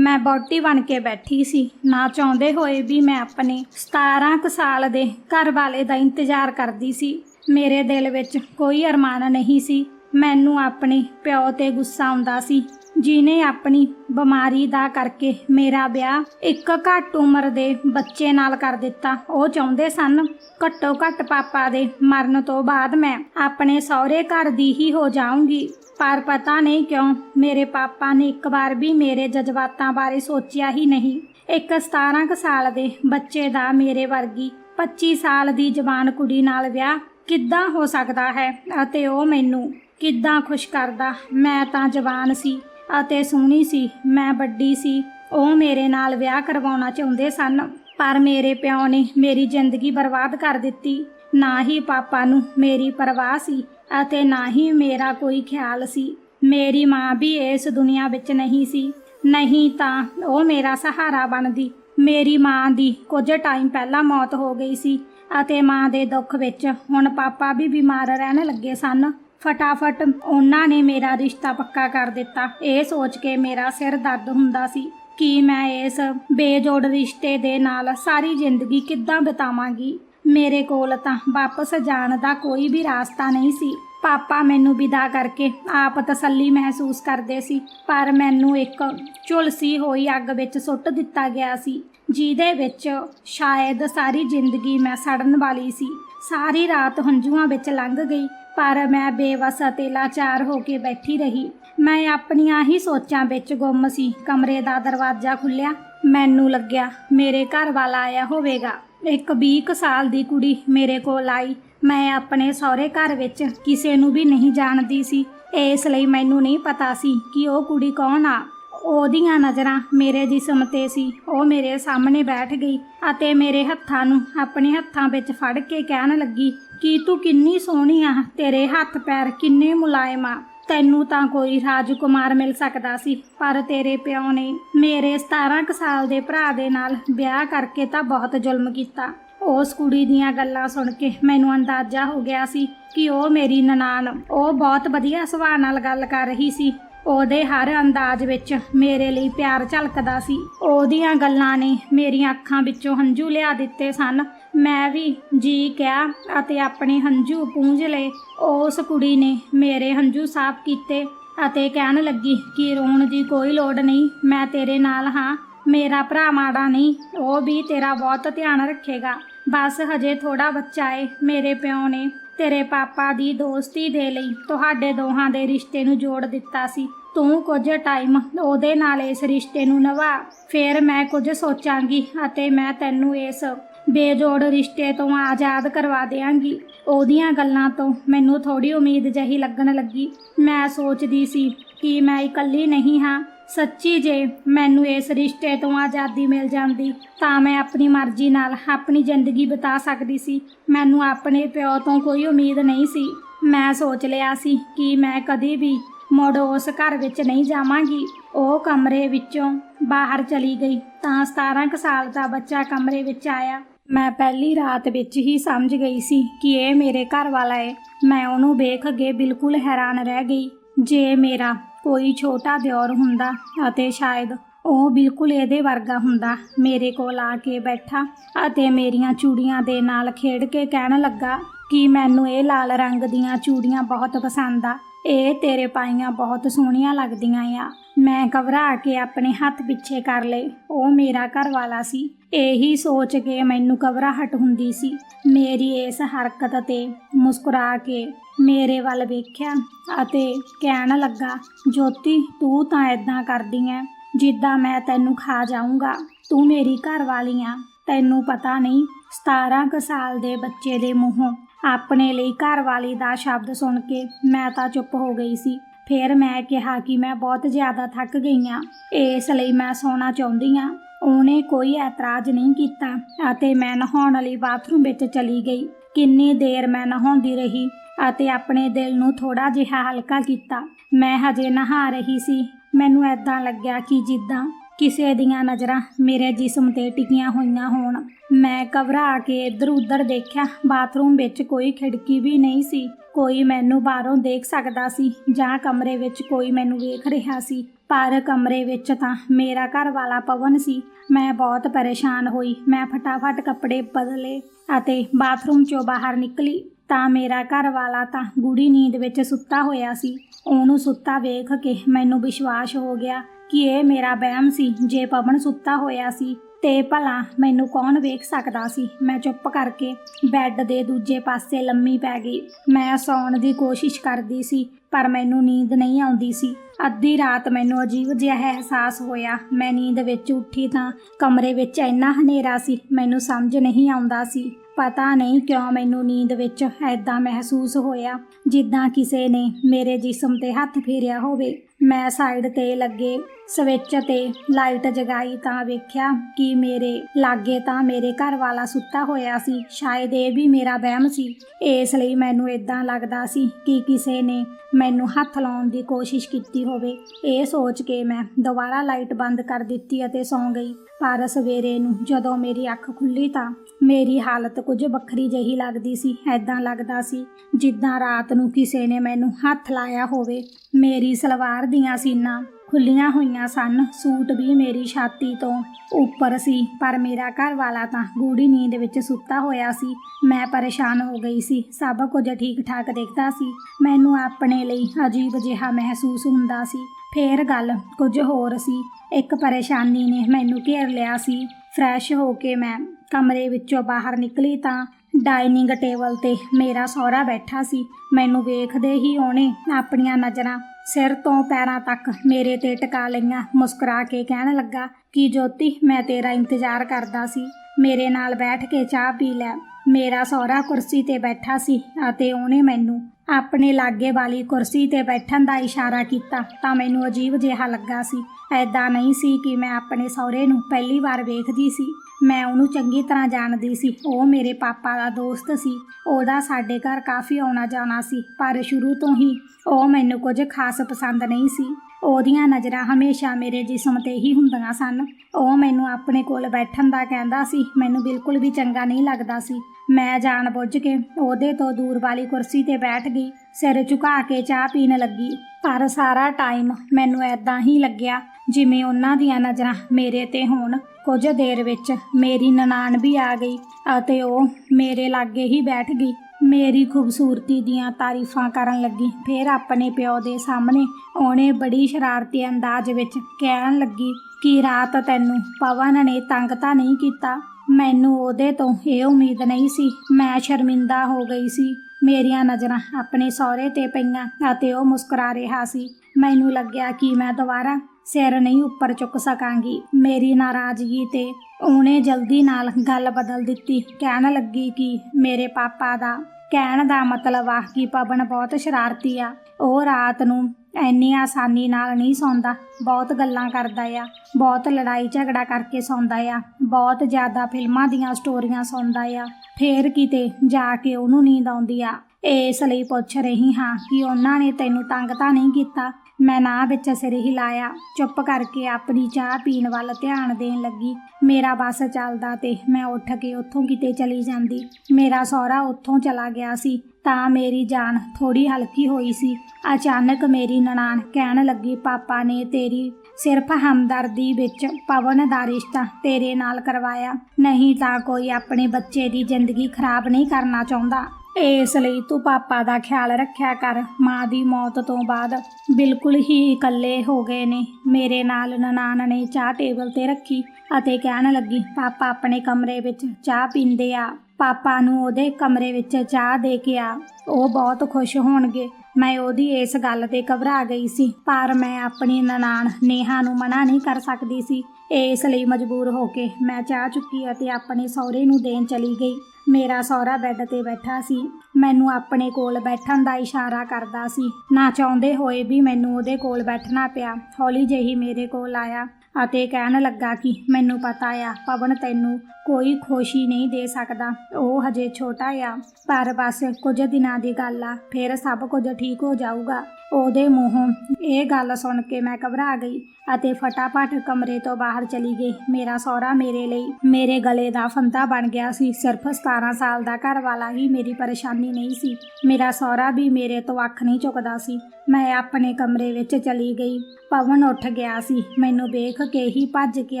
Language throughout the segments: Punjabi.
ਮੈਂ ਬੌਟੀ ਬਣ ਕੇ ਬੈਠੀ ਸੀ। ਨਾ ਚਾਹੁੰਦੇ ਹੋਏ ਵੀ ਮੈਂ ਆਪਣੇ 17 ਕੁ ਸਾਲ ਦੇ ਘਰ ਵਾਲੇ ਦਾ ਇੰਤਜ਼ਾਰ ਕਰਦੀ ਸੀ। ਮੇਰੇ ਦਿਲ ਵਿੱਚ ਕੋਈ ਅਰਮਾਨ ਨਹੀਂ ਸੀ। ਮੈਨੂੰ ਆਪਣੇ ਪਿਓ ਤੇ ਗੁੱਸਾ ਆਉਂਦਾ ਸੀ। ਜਿਨੇ ਆਪਣੀ ਬਿਮਾਰੀ ਦਾ ਕਰਕੇ ਮੇਰਾ ਵਿਆਹ ਇੱਕ ਘੱਟ ਉਮਰ ਦੇ ਬੱਚੇ ਨਾਲ ਕਰ ਦਿੱਤਾ, ਉਹ ਚਾਹੁੰਦੇ ਸਨ ਘੱਟੋ ਘੱਟ ਪਾਪਾ ਦੇ ਮਰਨ ਤੋਂ ਬਾਅਦ ਮੈਂ ਆਪਣੇ ਸਹੁਰੇ ਘਰ ਦੀ ਹੀ ਹੋ ਜਾਊਂਗੀ। ਪਰ ਪਤਾ ਨਹੀਂ ਕਿਉਂ ਮੇਰੇ ਪਾਪਾ ਨੇ ਇੱਕ ਵਾਰ ਵੀ ਮੇਰੇ ਜਜ਼ਬਾਤਾਂ ਬਾਰੇ ਸੋਚਿਆ ਹੀ ਨਹੀਂ। ਇੱਕ 17 ਕੁ ਸਾਲ ਦੇ ਬੱਚੇ ਦਾ ਮੇਰੇ ਵਰਗੀ 25 ਸਾਲ ਦੀ ਜਵਾਨ ਕੁੜੀ ਨਾਲ ਵਿਆਹ ਕਿੱਦਾਂ ਹੋ ਸਕਦਾ ਹੈ ਅਤੇ ਉਹ ਮੈਨੂੰ ਕਿੱਦਾਂ ਖੁਸ਼ ਕਰਦਾ, ਮੈਂ ਤਾਂ ਜਵਾਨ ਸੀ। ਅਤੇ ਸੋਹਣੀ ਸੀ, ਮੈਂ ਵੱਡੀ ਸੀ। ਉਹ ਮੇਰੇ ਨਾਲ ਵਿਆਹ ਕਰਵਾਉਣਾ ਚਾਹੁੰਦੇ ਸਨ, ਪਰ ਮੇਰੇ ਪਿਓ ਨੇ ਮੇਰੀ ਜ਼ਿੰਦਗੀ ਬਰਬਾਦ ਕਰ ਦਿੱਤੀ। ਨਾ ਹੀ ਪਾਪਾ ਨੂੰ ਮੇਰੀ ਪਰਵਾਹ ਸੀ ਅਤੇ ਨਾ ਹੀ ਮੇਰਾ ਕੋਈ ਖਿਆਲ ਸੀ। ਮੇਰੀ ਮਾਂ ਵੀ ਇਸ ਦੁਨੀਆ ਵਿੱਚ ਨਹੀਂ ਸੀ। ਨਹੀਂ ਤਾਂ ਉਹ ਮੇਰਾ ਸਹਾਰਾ ਬਣਦੀ। ਮੇਰੀ ਮਾਂ ਦੀ ਕੁਝ ਟਾਈਮ ਪਹਿਲਾਂ ਮੌਤ ਹੋ ਗਈ ਸੀ ਅਤੇ ਮਾਂ ਦੇ ਦੁੱਖ ਵਿੱਚ ਹੁਣ ਪਾਪਾ ਵੀ ਬਿਮਾਰ ਰਹਿਣ ਲੱਗੇ ਸਨ। ਫਟਾਫਟ ਉਹਨਾਂ ਨੇ ਮੇਰਾ ਰਿਸ਼ਤਾ ਪੱਕਾ ਕਰ ਦਿੱਤਾ। ਇਹ ਸੋਚ ਕੇ ਮੇਰਾ ਸਿਰ ਦਰਦ ਹੁੰਦਾ ਸੀ ਕਿ ਮੈਂ ਇਸ ਬੇਜੋੜ ਰਿਸ਼ਤੇ ਦੇ ਨਾਲ ਸਾਰੀ ਜ਼ਿੰਦਗੀ ਕਿੱਦਾਂ ਬਿਤਾਵਾਂਗੀ। ਮੇਰੇ ਕੋਲ ਤਾਂ ਵਾਪਸ ਜਾਣ ਦਾ ਕੋਈ ਵੀ ਰਾਸਤਾ ਨਹੀਂ ਸੀ। ਪਾਪਾ ਮੈਨੂੰ ਵਿਦਾ ਕਰਕੇ ਆਪ ਤਸੱਲੀ ਮਹਿਸੂਸ ਕਰਦੇ ਸੀ, ਪਰ ਮੈਨੂੰ ਇੱਕ ਝੁਲਸੀ ਹੋਈ ਅੱਗ ਵਿੱਚ ਸੁੱਟ ਦਿੱਤਾ ਗਿਆ ਸੀ, ਜਿਹਦੇ ਵਿੱਚ ਸ਼ਾਇਦ ਸਾਰੀ ਜ਼ਿੰਦਗੀ ਮੈਂ ਸੜਨ ਵਾਲੀ ਸੀ। ਸਾਰੀ ਰਾਤ ਹੰਝੂਆਂ ਵਿੱਚ ਲੰਘ ਗਈ, ਪਰ ਮੈਂ ਬੇਵਸ ਅਤੇ ਲਾਚਾਰ ਹੋ ਕੇ ਬੈਠੀ ਰਹੀ। ਮੈਂ ਆਪਣੀਆਂ ਹੀ ਸੋਚਾਂ ਵਿੱਚ ਗੁੰਮ ਸੀ। ਕਮਰੇ ਦਾ ਦਰਵਾਜ਼ਾ ਖੁੱਲਿਆ ਮੈਨੂੰ ਲੱਗਿਆ, ਮੇਰੇ ਘਰ ਵਾਲਾ ਆਇਆ ਹੋਵੇਗਾ। ਇੱਕ 20 ਕੁ ਸਾਲ ਦੀ ਕੁੜੀ ਮੇਰੇ ਕੋਲ ਆਈ। ਮੈਂ ਆਪਣੇ ਸਹੁਰੇ ਘਰ ਵਿੱਚ ਕਿਸੇ ਨੂੰ ਵੀ ਨਹੀਂ ਜਾਣਦੀ ਸੀ। ਇਸ ਲਈ ਮੈਨੂੰ ਨਹੀਂ ਪਤਾ ਸੀ ਕਿ ਉਹ ਕੁੜੀ ਕੌਣ ਆ। ਉਹਦੀਆਂ ਨਜ਼ਰਾਂ ਮੇਰੇ ਜਿਸਮ ਤੇ ਸੀ। ਉਹ ਮੇਰੇ ਸਾਹਮਣੇ ਬੈਠ ਗਈ ਅਤੇ ਮੇਰੇ ਹੱਥਾਂ ਨੂੰ ਆਪਣੇ ਹੱਥਾਂ ਵਿੱਚ ਫੜ ਕੇ ਕਹਿਣ ਲੱਗੀ, ਕਿ ਤੂੰ ਕਿੰਨੀ ਸੋਹਣੀ ਆ, ਤੇਰੇ ਹੱਥ ਪੈਰ ਕਿੰਨੇ ਮੁਲਾਇਮ ਆ। ਤੈਨੂੰ ਤਾਂ ਕੋਈ ਰਾਜਕੁਮਾਰ ਮਿਲ ਸਕਦਾ ਸੀ, ਪਰ ਤੇਰੇ ਪਿਓ ਨੇ ਮੇਰੇ 17 ਕੁ ਸਾਲ ਦੇ ਭਰਾ ਦੇ ਨਾਲ ਵਿਆਹ ਕਰਕੇ ਤਾਂ ਬਹੁਤ ਜ਼ੁਲਮ ਕੀਤਾ। ਉਸ ਕੁੜੀ ਦੀਆਂ ਗੱਲਾਂ ਸੁਣ ਕੇ ਮੈਨੂੰ ਅੰਦਾਜ਼ਾ ਹੋ ਗਿਆ ਸੀ ਕਿ ਉਹ ਮੇਰੀ ਨਨਾਣ। ਉਹ ਬਹੁਤ ਵਧੀਆ ਸੁਭਾਅ ਨਾਲ ਗੱਲ ਕਰ ਰਹੀ ਸੀ। ਉਹਦੇ ਹਰ ਅੰਦਾਜ਼ ਵਿੱਚ ਮੇਰੇ ਲਈ ਪਿਆਰ ਝਲਕਦਾ ਸੀ। ਉਹਦੀਆਂ ਗੱਲਾਂ ਨੇ ਮੇਰੀਆਂ ਅੱਖਾਂ ਵਿੱਚੋਂ ਹੰਝੂ ਲਿਆ ਦਿੱਤੇ ਸਨ। ਮੈਂ ਵੀ ਜੀ ਕਿਹਾ ਅਤੇ ਆਪਣੇ ਹੰਝੂ ਪੂੰਝ ਲਏ। ਉਸ ਕੁੜੀ ਨੇ ਮੇਰੇ ਹੰਝੂ ਸਾਫ਼ ਕੀਤੇ ਅਤੇ ਕਹਿਣ ਲੱਗੀ ਕਿ ਰੋਣ ਦੀ ਕੋਈ ਲੋੜ ਨਹੀਂ, ਮੈਂ ਤੇਰੇ ਨਾਲ ਹਾਂ, ਮੇਰਾ ਭਰਾ ਮਾੜਾ ਨਹੀਂ, ਉਹ ਵੀ ਤੇਰਾ ਬਹੁਤ ਧਿਆਨ ਰੱਖੇਗਾ। ਬਸ ਹਜੇ ਥੋੜਾ ਬੱਚਾ ਏ, ਮੇਰੇ ਪਿਓ ਨੇ ਤੇਰੇ ਪਾਪਾ ਦੀ ਦੋਸਤੀ ਦੇ ਲਈ ਤੁਹਾਡੇ ਦੋਹਾਂ ਦੇ ਰਿਸ਼ਤੇ ਨੂੰ ਜੋੜ ਦਿੱਤਾ ਸੀ। ਤੂੰ ਕੁਝ ਟਾਈਮ ਉਹਦੇ ਨਾਲ ਇਸ ਰਿਸ਼ਤੇ ਨੂੰ ਨਿਭਾ ਫਿਰ ਮੈਂ ਕੁਝ ਸੋਚਾਂਗੀ ਅਤੇ ਮੈਂ ਤੈਨੂੰ ਇਸ ਬੇਜੋੜ ਰਿਸ਼ਤੇ ਤੋਂ ਆਜ਼ਾਦ ਕਰਵਾ ਦੇਵਾਂਗੀ ਉਹਦੀਆਂ ਗੱਲਾਂ ਤੋਂ ਮੈਨੂੰ ਥੋੜੀ ਉਮੀਦ ਜਹੀ ਲੱਗਣ ਲੱਗੀ। ਮੈਂ ਸੋਚਦੀ ਸੀ ਕਿ ਮੈਂ ਇਕੱਲੀ ਨਹੀਂ ਹਾਂ। ਸੱਚੀ ਜੇ ਮੈਨੂੰ ਇਸ ਰਿਸ਼ਤੇ ਤੋਂ ਆਜ਼ਾਦੀ ਮਿਲ ਜਾਂਦੀ, ਤਾਂ ਮੈਂ ਆਪਣੀ ਮਰਜ਼ੀ ਨਾਲ ਆਪਣੀ ਜ਼ਿੰਦਗੀ ਬਿਤਾ ਸਕਦੀ ਸੀ। ਮੈਨੂੰ ਆਪਣੇ ਪਿਓ ਤੋਂ ਕੋਈ ਉਮੀਦ ਨਹੀਂ ਸੀ। ਮੈਂ ਸੋਚ ਲਿਆ ਸੀ ਕਿ ਮੈਂ ਕਦੇ ਵੀ ਮੁੜ ਉਸ ਘਰ ਵਿੱਚ ਨਹੀਂ ਜਾਵਾਂਗੀ। ਉਹ ਕਮਰੇ ਵਿੱਚੋਂ ਬਾਹਰ ਚਲੀ ਗਈ, ਤਾਂ 17 ਕੁ ਸਾਲ ਦਾ ਬੱਚਾ ਕਮਰੇ ਵਿੱਚ ਆਇਆ। ਮੈਂ ਪਹਿਲੀ ਰਾਤ ਵਿੱਚ ਹੀ ਸਮਝ ਗਈ ਸੀ ਕਿ ਇਹ ਮੇਰੇ ਘਰ ਵਾਲਾ ਹੈ ਮੈਂ ਉਹਨੂੰ ਵੇਖ ਕੇ ਬਿਲਕੁਲ ਹੈਰਾਨ ਰਹਿ ਗਈ। ਜੇ ਮੇਰਾ ਕੋਈ ਛੋਟਾ ਦਿਓਰ ਹੁੰਦਾ ਅਤੇ ਸ਼ਾਇਦ ਉਹ ਬਿਲਕੁਲ ਇਹਦੇ ਵਰਗਾ ਹੁੰਦਾ। ਮੇਰੇ ਕੋਲ ਆ ਕੇ ਬੈਠਾ ਅਤੇ ਮੇਰੀਆਂ ਚੂੜੀਆਂ ਦੇ ਨਾਲ ਖੇਡ ਕੇ ਕਹਿਣ ਲੱਗਾ ਕਿ ਮੈਨੂੰ ਇਹ ਲਾਲ ਰੰਗ ਦੀਆਂ ਚੂੜੀਆਂ ਬਹੁਤ ਪਸੰਦ ਆ। ਇਹ ਤੇਰੇ ਪਾਈਆਂ ਬਹੁਤ ਸੋਹਣੀਆਂ ਲੱਗਦੀਆਂ ਆ। ਮੈਂ ਘਬਰਾ ਕੇ ਆਪਣੇ ਹੱਥ ਪਿੱਛੇ ਕਰ ਲਏ। ਉਹ ਮੇਰਾ ਘਰ ਵਾਲਾ ਸੀ। ਇਹੀ ਸੋਚ ਕੇ ਮੈਨੂੰ ਘਬਰਾਹਟ ਹੁੰਦੀ ਸੀ। ਮੇਰੀ ਇਸ ਹਰਕਤ ਤੇ ਮੁਸਕਰਾ ਕੇ ਮੇਰੇ ਵੱਲ ਵੇਖਿਆ ਅਤੇ ਕਹਿਣ ਲੱਗਾ, ਜੋਤੀ, ਤੂੰ ਤਾਂ ਇਦਾਂ ਕਰਦੀ ਐ। ਜਿੱਦਾਂ ਮੈਂ ਤੈਨੂੰ ਖਾ ਜਾਊਂਗਾ। ਤੂੰ ਮੇਰੀ ਘਰ ਵਾਲੀ ਆ। ਤੈਨੂੰ ਪਤਾ ਨਹੀਂ 17 ਕੁ ਸਾਲ ਦੇ ਬੱਚੇ ਦੇ ਮੂੰਹੋਂ ਆਪਣੇ ਲਈ ਘਰ ਵਾਲੀ ਦਾ ਸ਼ਬਦ ਸੁਣ ਕੇ ਮੈਂ ਤਾਂ ਚੁੱਪ ਹੋ ਗਈ ਸੀ। ਫਿਰ ਮੈਂ ਕਿਹਾ ਕਿ ਮੈਂ ਬਹੁਤ ਜ਼ਿਆਦਾ ਥੱਕ ਗਈ ਹਾਂ ਇਸ ਲਈ ਮੈਂ ਸੌਣਾ ਚਾਹੁੰਦੀ ਹਾਂ ਉਹਨੇ ਕੋਈ ਐਤਰਾਜ਼ ਨਹੀਂ ਕੀਤਾ ਅਤੇ ਮੈਂ ਨਹਾਉਣ ਲਈ ਬਾਥਰੂਮ ਵਿੱਚ ਚਲੀ ਗਈ। ਕਿੰਨੀ ਦੇਰ ਮੈਂ ਨਹਾਉਂਦੀ ਰਹੀ ਅਤੇ ਆਪਣੇ ਦਿਲ ਨੂੰ ਥੋੜਾ ਜਿਹਾ ਹਲਕਾ ਕੀਤਾ। ਮੈਂ ਹਜੇ ਨਹਾ ਰਹੀ ਸੀ। ਮੈਨੂੰ ਐਦਾਂ ਲੱਗਿਆ ਕਿ ਜਿੱਦਾਂ ਕਿਸੇ ਦੀਆਂ ਨਜ਼ਰਾਂ ਮੇਰੇ ਜਿਸਮ ਤੇ ਟਿਕੀਆਂ ਹੋਈਆਂ ਹੋਣ। ਮੈਂ ਘਬਰਾ ਕੇ ਇੱਧਰ ਉੱਧਰ ਦੇਖਿਆ, ਬਾਥਰੂਮ ਵਿੱਚ ਕੋਈ ਖਿੜਕੀ ਵੀ ਨਹੀਂ ਸੀ। ਕੋਈ ਮੈਨੂੰ ਬਾਹਰੋਂ ਦੇਖ ਸਕਦਾ ਸੀ ਜਾਂ ਕਮਰੇ ਵਿੱਚ ਕੋਈ ਮੈਨੂੰ ਵੇਖ ਰਿਹਾ ਸੀ, ਪਰ ਕਮਰੇ ਵਿੱਚ ਤਾਂ ਮੇਰਾ ਘਰ ਵਾਲਾ ਪਵਨ ਸੀ। ਮੈਂ ਬਹੁਤ ਪਰੇਸ਼ਾਨ ਹੋਈ। ਮੈਂ ਫਟਾਫਟ ਕੱਪੜੇ ਬਦਲੇ ਅਤੇ ਬਾਥਰੂਮ ਚੋਂ ਬਾਹਰ ਨਿਕਲੀ। ਤਾਂ ਮੇਰਾ ਘਰ ਵਾਲਾ ਤਾਂ ਗੂੜੀ ਨੀਂਦ ਵਿੱਚ ਸੁੱਤਾ ਹੋਇਆ ਸੀ। ਉਹਨੂੰ ਸੁੱਤਾ ਵੇਖ ਕੇ ਮੈਨੂੰ ਵਿਸ਼ਵਾਸ ਹੋ ਗਿਆ ਕਿ ਇਹ ਮੇਰਾ ਵਹਿਮ ਸੀ। ਜੇ ਪਵਨ ਸੁੱਤਾ ਹੋਇਆ ਸੀ ਤੇ ਭਲਾ ਮੈਨੂੰ ਕੌਣ ਵੇਖ ਸਕਦਾ ਸੀ? ਮੈਂ ਚੁੱਪ ਕਰਕੇ ਬੈੱਡ ਦੇ ਦੂਜੇ ਪਾਸੇ ਲੰਮੀ ਪੈ ਗਈ। ਮੈਂ ਸੌਣ ਦੀ ਕੋਸ਼ਿਸ਼ ਕਰਦੀ ਸੀ, ਪਰ ਮੈਨੂੰ ਨੀਂਦ ਨਹੀਂ ਆਉਂਦੀ ਸੀ। ਅੱਧੀ ਰਾਤ ਮੈਨੂੰ ਅਜੀਬ ਜਿਹਾ ਅਹਿਸਾਸ ਹੋਇਆ। ਮੈਂ ਨੀਂਦ ਵਿੱਚ ਉੱਠੀ ਤਾਂ ਕਮਰੇ ਵਿੱਚ ਇੰਨਾ ਹਨੇਰਾ ਸੀ, ਮੈਨੂੰ ਸਮਝ ਨਹੀਂ ਆਉਂਦਾ ਸੀ। ਪਤਾ ਨਹੀਂ ਕਿਉਂ ਮੈਨੂੰ ਨੀਂਦ ਵਿੱਚ ਐਦਾਂ ਮਹਿਸੂਸ ਹੋਇਆ, ਜਿੱਦਾਂ ਕਿਸੇ ਨੇ ਮੇਰੇ ਜਿਸਮ ਤੇ ਹੱਥ ਫੇਰਿਆ ਹੋਵੇ। ਮੈਂ ਸਾਈਡ ਤੇ ਲੱਗੇ ਸਵਿੱਚ ਤੇ ਲਾਈਟ ਜਗਾਈ ਤਾਂ ਵੇਖਿਆ ਕਿ ਮੇਰੇ ਲਾਗੇ ਤਾਂ ਮੇਰੇ ਘਰ ਵਾਲਾ ਸੁੱਤਾ ਹੋਇਆ ਸੀ। ਸ਼ਾਇਦ ਇਹ ਵੀ ਮੇਰਾ ਵਹਿਮ ਸੀ। ਇਸ ਲਈ ਮੈਨੂੰ ਇਦਾਂ ਲੱਗਦਾ ਸੀ ਕਿ ਕਿਸੇ ਨੇ ਮੈਨੂੰ ਹੱਥ ਲਾਉਣ ਦੀ ਕੋਸ਼ਿਸ਼ ਕੀਤੀ ਹੋਵੇ। ਇਹ ਸੋਚ ਕੇ ਮੈਂ ਦੁਬਾਰਾ ਲਾਈਟ ਬੰਦ ਕਰ ਦਿੱਤੀ ਅਤੇ ਸੌਂ ਗਈ। ਪਰ ਸਵੇਰੇ ਨੂੰ ਜਦੋਂ ਮੇਰੀ ਅੱਖ ਖੁੱਲੀ ਤਾਂ ਮੇਰੀ ਹਾਲਤ ਕੁਝ ਵੱਖਰੀ ਜਿਹੀ ਲੱਗਦੀ ਸੀ ਐਦਾਂ ਲੱਗਦਾ ਸੀ ਜਿੱਦਾਂ ਰਾਤ ਨੂੰ ਕਿਸੇ ਨੇ ਮੈਨੂੰ ਹੱਥ ਲਾਇਆ ਹੋਵੇ। ਮੇਰੀ ਸਲਵਾਰ ਦੀਆਂ ਸੀਨਾਂ ਖੁੱਲੀਆਂ ਹੋਈਆਂ ਸਨ, ਸੂਟ ਵੀ ਮੇਰੀ ਛਾਤੀ ਤੋਂ ਉੱਪਰ ਸੀ, ਪਰ ਮੇਰਾ ਘਰ ਵਾਲਾ ਤਾਂ ਗੂੜੀ ਨੀਂਦ ਵਿੱਚ ਸੁੱਤਾ ਹੋਇਆ ਸੀ। ਮੈਂ ਪਰੇਸ਼ਾਨ ਹੋ ਗਈ ਸੀ, ਸਭ ਕੁਝ ਠੀਕ ਠਾਕ ਦਿਖਦਾ ਸੀ। ਮੈਨੂੰ ਆਪਣੇ ਲਈ ਅਜੀਬ ਜਿਹਾ ਮਹਿਸੂਸ ਹੁੰਦਾ ਸੀ। ਫੇਰ ਗੱਲ ਕੁਝ ਹੋਰ ਸੀ। ਇੱਕ ਪਰੇਸ਼ਾਨੀ ਨੇ ਮੈਨੂੰ ਘੇਰ ਲਿਆ ਸੀ। ਫਰੈਸ਼ ਹੋ ਕੇ ਮੈਂ ਕਮਰੇ ਵਿੱਚੋਂ ਬਾਹਰ ਨਿਕਲੀ ਤਾਂ ਡਾਈਨਿੰਗ ਟੇਬਲ ਤੇ ਮੇਰਾ ਸਹੁਰਾ ਬੈਠਾ ਸੀ। ਮੈਨੂੰ ਵੇਖਦੇ ਹੀ ਉਹਨੇ ਆਪਣੀਆਂ ਨਜ਼ਰਾਂ ਸਿਰ ਤੋਂ ਪੈਰਾਂ ਤੱਕ ਮੇਰੇ ਤੇ ਟਿਕਾ ਲਈਆਂ। ਮੁਸਕਰਾ ਕੇ ਕਹਿਣ ਲੱਗਾ, ਕਿ ਜੋਤੀ, ਮੈਂ ਤੇਰਾ ਇੰਤਜ਼ਾਰ ਕਰਦਾ ਸੀ। ਮੇਰੇ ਨਾਲ ਬੈਠ ਕੇ ਚਾਹ ਪੀ ਲੈ। ਮੇਰਾ ਸਹੁਰਾ ਕੁਰਸੀ ਤੇ ਬੈਠਾ ਸੀ ਅਤੇ ਉਹਨੇ ਮੈਨੂੰ ਆਪਣੇ ਲਾਗੇ ਵਾਲੀ ਕੁਰਸੀ ਤੇ ਬੈਠਣ ਦਾ ਇਸ਼ਾਰਾ ਕੀਤਾ ਤਾਂ ਮੈਨੂੰ ਅਜੀਬ ਜਿਹਾ ਲੱਗਾ ਸੀ। ਐਦਾਂ ਨਹੀਂ ਸੀ ਕਿ ਮੈਂ ਆਪਣੇ ਸਹੁਰੇ ਨੂੰ ਪਹਿਲੀ ਵਾਰ ਵੇਖਦੀ ਸੀ। ਮੈਂ ਉਹਨੂੰ ਚੰਗੀ ਤਰ੍ਹਾਂ ਜਾਣਦੀ ਸੀ। ਉਹ ਮੇਰੇ ਪਾਪਾ ਦਾ ਦੋਸਤ ਸੀ। ਉਹਦਾ ਸਾਡੇ ਘਰ ਕਾਫੀ ਆਉਣਾ ਜਾਣਾ ਸੀ। ਪਰ ਸ਼ੁਰੂ ਤੋਂ ਹੀ ਉਹ ਮੈਨੂੰ ਕੁਝ ਖਾਸ ਪਸੰਦ ਨਹੀਂ ਸੀ। ਉਹਦੀਆਂ ਨਜ਼ਰਾਂ ਹਮੇਸ਼ਾ ਮੇਰੇ ਜਿਸਮ ਤੇ ਹੀ ਹੁੰਦੀਆਂ ਸਨ। ਉਹ ਮੈਨੂੰ ਆਪਣੇ ਕੋਲ ਬੈਠਣ ਦਾ ਕਹਿੰਦਾ ਸੀ। ਮੈਨੂੰ ਬਿਲਕੁਲ ਵੀ ਚੰਗਾ ਨਹੀਂ ਲੱਗਦਾ ਸੀ। ਮੈਂ ਜਾਣ ਬੁੱਝ ਕੇ ਉਹਦੇ ਤੋਂ ਦੂਰ ਵਾਲੀ ਕੁਰਸੀ ਤੇ ਬੈਠ ਗਈ। ਸਿਰ ਝੁਕਾ ਕੇ ਚਾਹ ਪੀਣ ਲੱਗੀ। ਪਰ ਸਾਰਾ ਟਾਈਮ ਮੈਨੂੰ ਐਦਾਂ ਹੀ ਲੱਗਿਆ ਜਿਵੇਂ ਉਹਨਾਂ ਦੀਆਂ ਨਜ਼ਰਾਂ ਮੇਰੇ ਤੇ ਹੋਣ। ਕੁਝ ਦੇਰ ਵਿੱਚ ਮੇਰੀ ਨਨਾਣ ਵੀ ਆ ਗਈ ਅਤੇ ਉਹ ਮੇਰੇ ਲਾਗੇ ਹੀ ਬੈਠ ਗਈ। ਮੇਰੀ ਖੂਬਸੂਰਤੀ ਦੀਆਂ ਤਾਰੀਫਾਂ ਕਰਨ ਲੱਗੀ। ਫਿਰ ਆਪਣੇ ਪਿਓ ਦੇ ਸਾਹਮਣੇ ਉਹਨੇ ਬੜੀ ਸ਼ਰਾਰਤੀ ਅੰਦਾਜ਼ ਵਿੱਚ ਕਹਿਣ ਲੱਗੀ ਕਿ ਰਾਤ ਤੈਨੂੰ ਪਵਨ ਨੇ ਤੰਗ ਤਾਂ ਨਹੀਂ ਕੀਤਾ। ਮੈਨੂੰ ਉਹਦੇ ਤੋਂ ਇਹ ਉਮੀਦ ਨਹੀਂ ਸੀ। ਮੈਂ ਸ਼ਰਮਿੰਦਾ ਹੋ ਗਈ ਸੀ। ਮੇਰੀਆਂ ਨਜ਼ਰਾਂ ਆਪਣੇ ਸਹੁਰੇ ਤੇ ਪਈਆਂ ਅਤੇ ਉਹ ਮੁਸਕਰਾ ਰਿਹਾ ਸੀ। ਮੈਨੂੰ ਲੱਗਿਆ ਕਿ ਮੈਂ ਦੁਬਾਰਾ ਸਿਰ ਨਹੀਂ ਉੱਪਰ ਚੁੱਕ ਸਕਾਂਗੀ। ਮੇਰੀ ਨਾਰਾਜ਼ਗੀ ਤੇ ਉਹਨੇ ਜਲਦੀ ਨਾਲ ਗੱਲ ਬਦਲ ਦਿੱਤੀ। ਕਹਿਣ ਲੱਗੀ ਕਿ ਮੇਰੇ ਪਾਪਾ ਦਾ ਕਹਿਣ ਦਾ ਮਤਲਬ ਆ ਕਿ ਪਵਨ ਬਹੁਤ ਸ਼ਰਾਰਤੀ ਆ। ਉਹ ਰਾਤ ਨੂੰ ਐਨੀ ਆਸਾਨੀ ਨਾਲ ਨਹੀਂ ਸੌਂਦਾ। ਬਹੁਤ ਗੱਲਾਂ ਕਰਦਾ ਆ। ਬਹੁਤ ਲੜਾਈ ਝਗੜਾ ਕਰਕੇ ਸੌਂਦਾ ਆ। ਬਹੁਤ ਜ਼ਿਆਦਾ ਫਿਲਮਾਂ ਦੀਆਂ ਸਟੋਰੀਆਂ ਸੌਂਦਾ ਆ। ਫੇਰ ਕਿਤੇ ਜਾ ਕੇ ਉਹਨੂੰ ਨੀਂਦ ਆਉਂਦੀ ਆ। ਇਸ ਲਈ ਪੁੱਛ ਰਹੀ ਹਾਂ ਕਿ ਉਹਨਾਂ ਨੇ ਤੈਨੂੰ ਤੰਗ ਤਾਂ ਨਹੀਂ ਕੀਤਾ? ਮੈਂ ਨਾ ਵਿੱਚ ਸਿਰ ਹਿਲਾਇਆ ਚੁੱਪ ਕਰਕੇ ਆਪਣੀ ਚਾਹ ਪੀਣ ਵੱਲ ਧਿਆਨ ਦੇਣ ਲੱਗੀ। ਮੇਰਾ ਬੱਸ ਚੱਲਦਾ ਤੇ ਮੈਂ ਉੱਠ ਕੇ ਉੱਥੋਂ ਕਿਤੇ ਚਲੀ ਜਾਂਦੀ। ਮੇਰਾ ਸਹੁਰਾ ਉੱਥੋਂ ਚਲਾ ਗਿਆ ਸੀ, ਤਾਂ ਮੇਰੀ ਜਾਨ ਥੋੜੀ ਹਲਕੀ ਹੋਈ ਸੀ। ਅਚਾਨਕ ਮੇਰੀ ਨਨਾਣ ਕਹਿਣ ਲੱਗੀ, ਪਾਪਾ ਨੇ ਤੇਰੀ ਸਿਰਫ ਹਮਦਰਦੀ ਵਿੱਚ ਪਵਨ ਦਾ ਰਿਸ਼ਤਾ ਤੇਰੇ ਨਾਲ ਕਰਵਾਇਆ। ਨਹੀਂ ਤਾਂ ਕੋਈ ਆਪਣੇ ਬੱਚੇ ਦੀ ਜ਼ਿੰਦਗੀ ਖਰਾਬ ਨਹੀਂ ਕਰਨਾ ਚਾਹੁੰਦਾ। ਇਸ ਲਈ ਤੂੰ ਪਾਪਾ ਦਾ ਖਿਆਲ ਰੱਖਿਆ ਕਰ। ਮਾਂ ਦੀ ਮੌਤ ਤੋਂ ਬਾਅਦ ਬਿਲਕੁਲ ਹੀ ਇਕੱਲੇ ਹੋ ਗਏ ਨੇ। ਮੇਰੇ ਨਾਲ ਨਨਾਣ ਨੇ ਚਾਹ ਟੇਬਲ ਤੇ ਰੱਖੀ ਅਤੇ ਕਹਿਣ ਲੱਗੀ, ਪਾਪਾ ਆਪਣੇ ਕਮਰੇ ਵਿੱਚ ਚਾਹ ਪੀਂਦੇ ਆ। ਪਾਪਾ ਨੂੰ ਉਹਦੇ ਕਮਰੇ ਵਿੱਚ ਚਾਹ ਦੇ ਕੇ ਆ। ਉਹ ਬਹੁਤ ਖੁਸ਼ ਹੋਣਗੇ। ਮੈਂ ਉਹਦੀ ਇਸ ਗੱਲ ਤੇ ਘਬਰਾ ਗਈ ਸੀ, ਪਰ ਮੈਂ ਆਪਣੀ ਨਨਾਣ ਨੇਹਾ ਨੂੰ ਮਨਾ ਨਹੀਂ ਕਰ ਸਕਦੀ ਸੀ। ਇਸ ਲਈ ਮਜਬੂਰ ਹੋ ਕੇ ਮੈਂ ਚਾਹ ਚੁੱਕੀ ਅਤੇ ਆਪਣੇ ਸਹੁਰੇ ਨੂੰ ਦੇਣ ਚਲੀ ਗਈ। ਮੇਰਾ ਸਹੁਰਾ ਬੈੱਡ ਤੇ ਬੈਠਾ ਸੀ। ਮੈਨੂੰ ਆਪਣੇ ਕੋਲ ਬੈਠਣ ਦਾ ਇਸ਼ਾਰਾ ਕਰਦਾ ਸੀ। ਨਾ ਚਾਹੁੰਦੇ ਹੋਏ ਵੀ ਮੈਨੂੰ ਉਹਦੇ ਕੋਲ ਬੈਠਣਾ ਪਿਆ। ਹੌਲੀ ਜਿਹੀ ਮੇਰੇ ਕੋਲ ਆਇਆ ਅਤੇ ਕਹਿਣ ਲੱਗਾ ਕਿ ਮੈਨੂੰ ਪਤਾ ਆ, ਪਵਨ ਤੈਨੂੰ ਕੋਈ ਖੁਸ਼ੀ ਨਹੀਂ ਦੇ ਸਕਦਾ। ਉਹ ਹਜੇ ਛੋਟਾ ਆ। ਪਰ ਬਸ ਕੁਝ ਦਿਨਾਂ ਦੀ ਗੱਲ ਆ, ਫਿਰ ਸਭ ਕੁਝ ਠੀਕ ਹੋ ਜਾਊਗਾ। ਉਹਦੇ ਮੂੰਹੋਂ ਇਹ ਗੱਲ ਸੁਣ ਕੇ ਮੈਂ ਘਬਰਾ ਗਈ ਅਤੇ ਫਟਾਫਟ ਕਮਰੇ ਤੋਂ ਬਾਹਰ ਚਲੀ ਗਈ। ਮੇਰਾ ਸਹੁਰਾ ਮੇਰੇ ਲਈ ਮੇਰੇ ਗਲੇ ਦਾ ਫੰਦਾ ਬਣ ਗਿਆ ਸੀ। ਸਿਰਫ 17 ਸਾਲ ਦਾ ਘਰ ਵਾਲਾ ਹੀ ਮੇਰੀ ਪਰੇਸ਼ਾਨੀ ਨਹੀਂ ਸੀ। ਮੇਰਾ ਸਹੁਰਾ ਵੀ ਮੇਰੇ ਤੋਂ ਅੱਖ ਨਹੀਂ ਚੁੱਕਦਾ ਸੀ। ਮੈਂ ਆਪਣੇ ਕਮਰੇ ਵਿੱਚ ਚਲੀ ਗਈ। ਪਵਨ ਉੱਠ ਗਿਆ ਸੀ। ਮੈਨੂੰ ਵੇਖ ਕੇ ਹੀ ਭੱਜ ਕੇ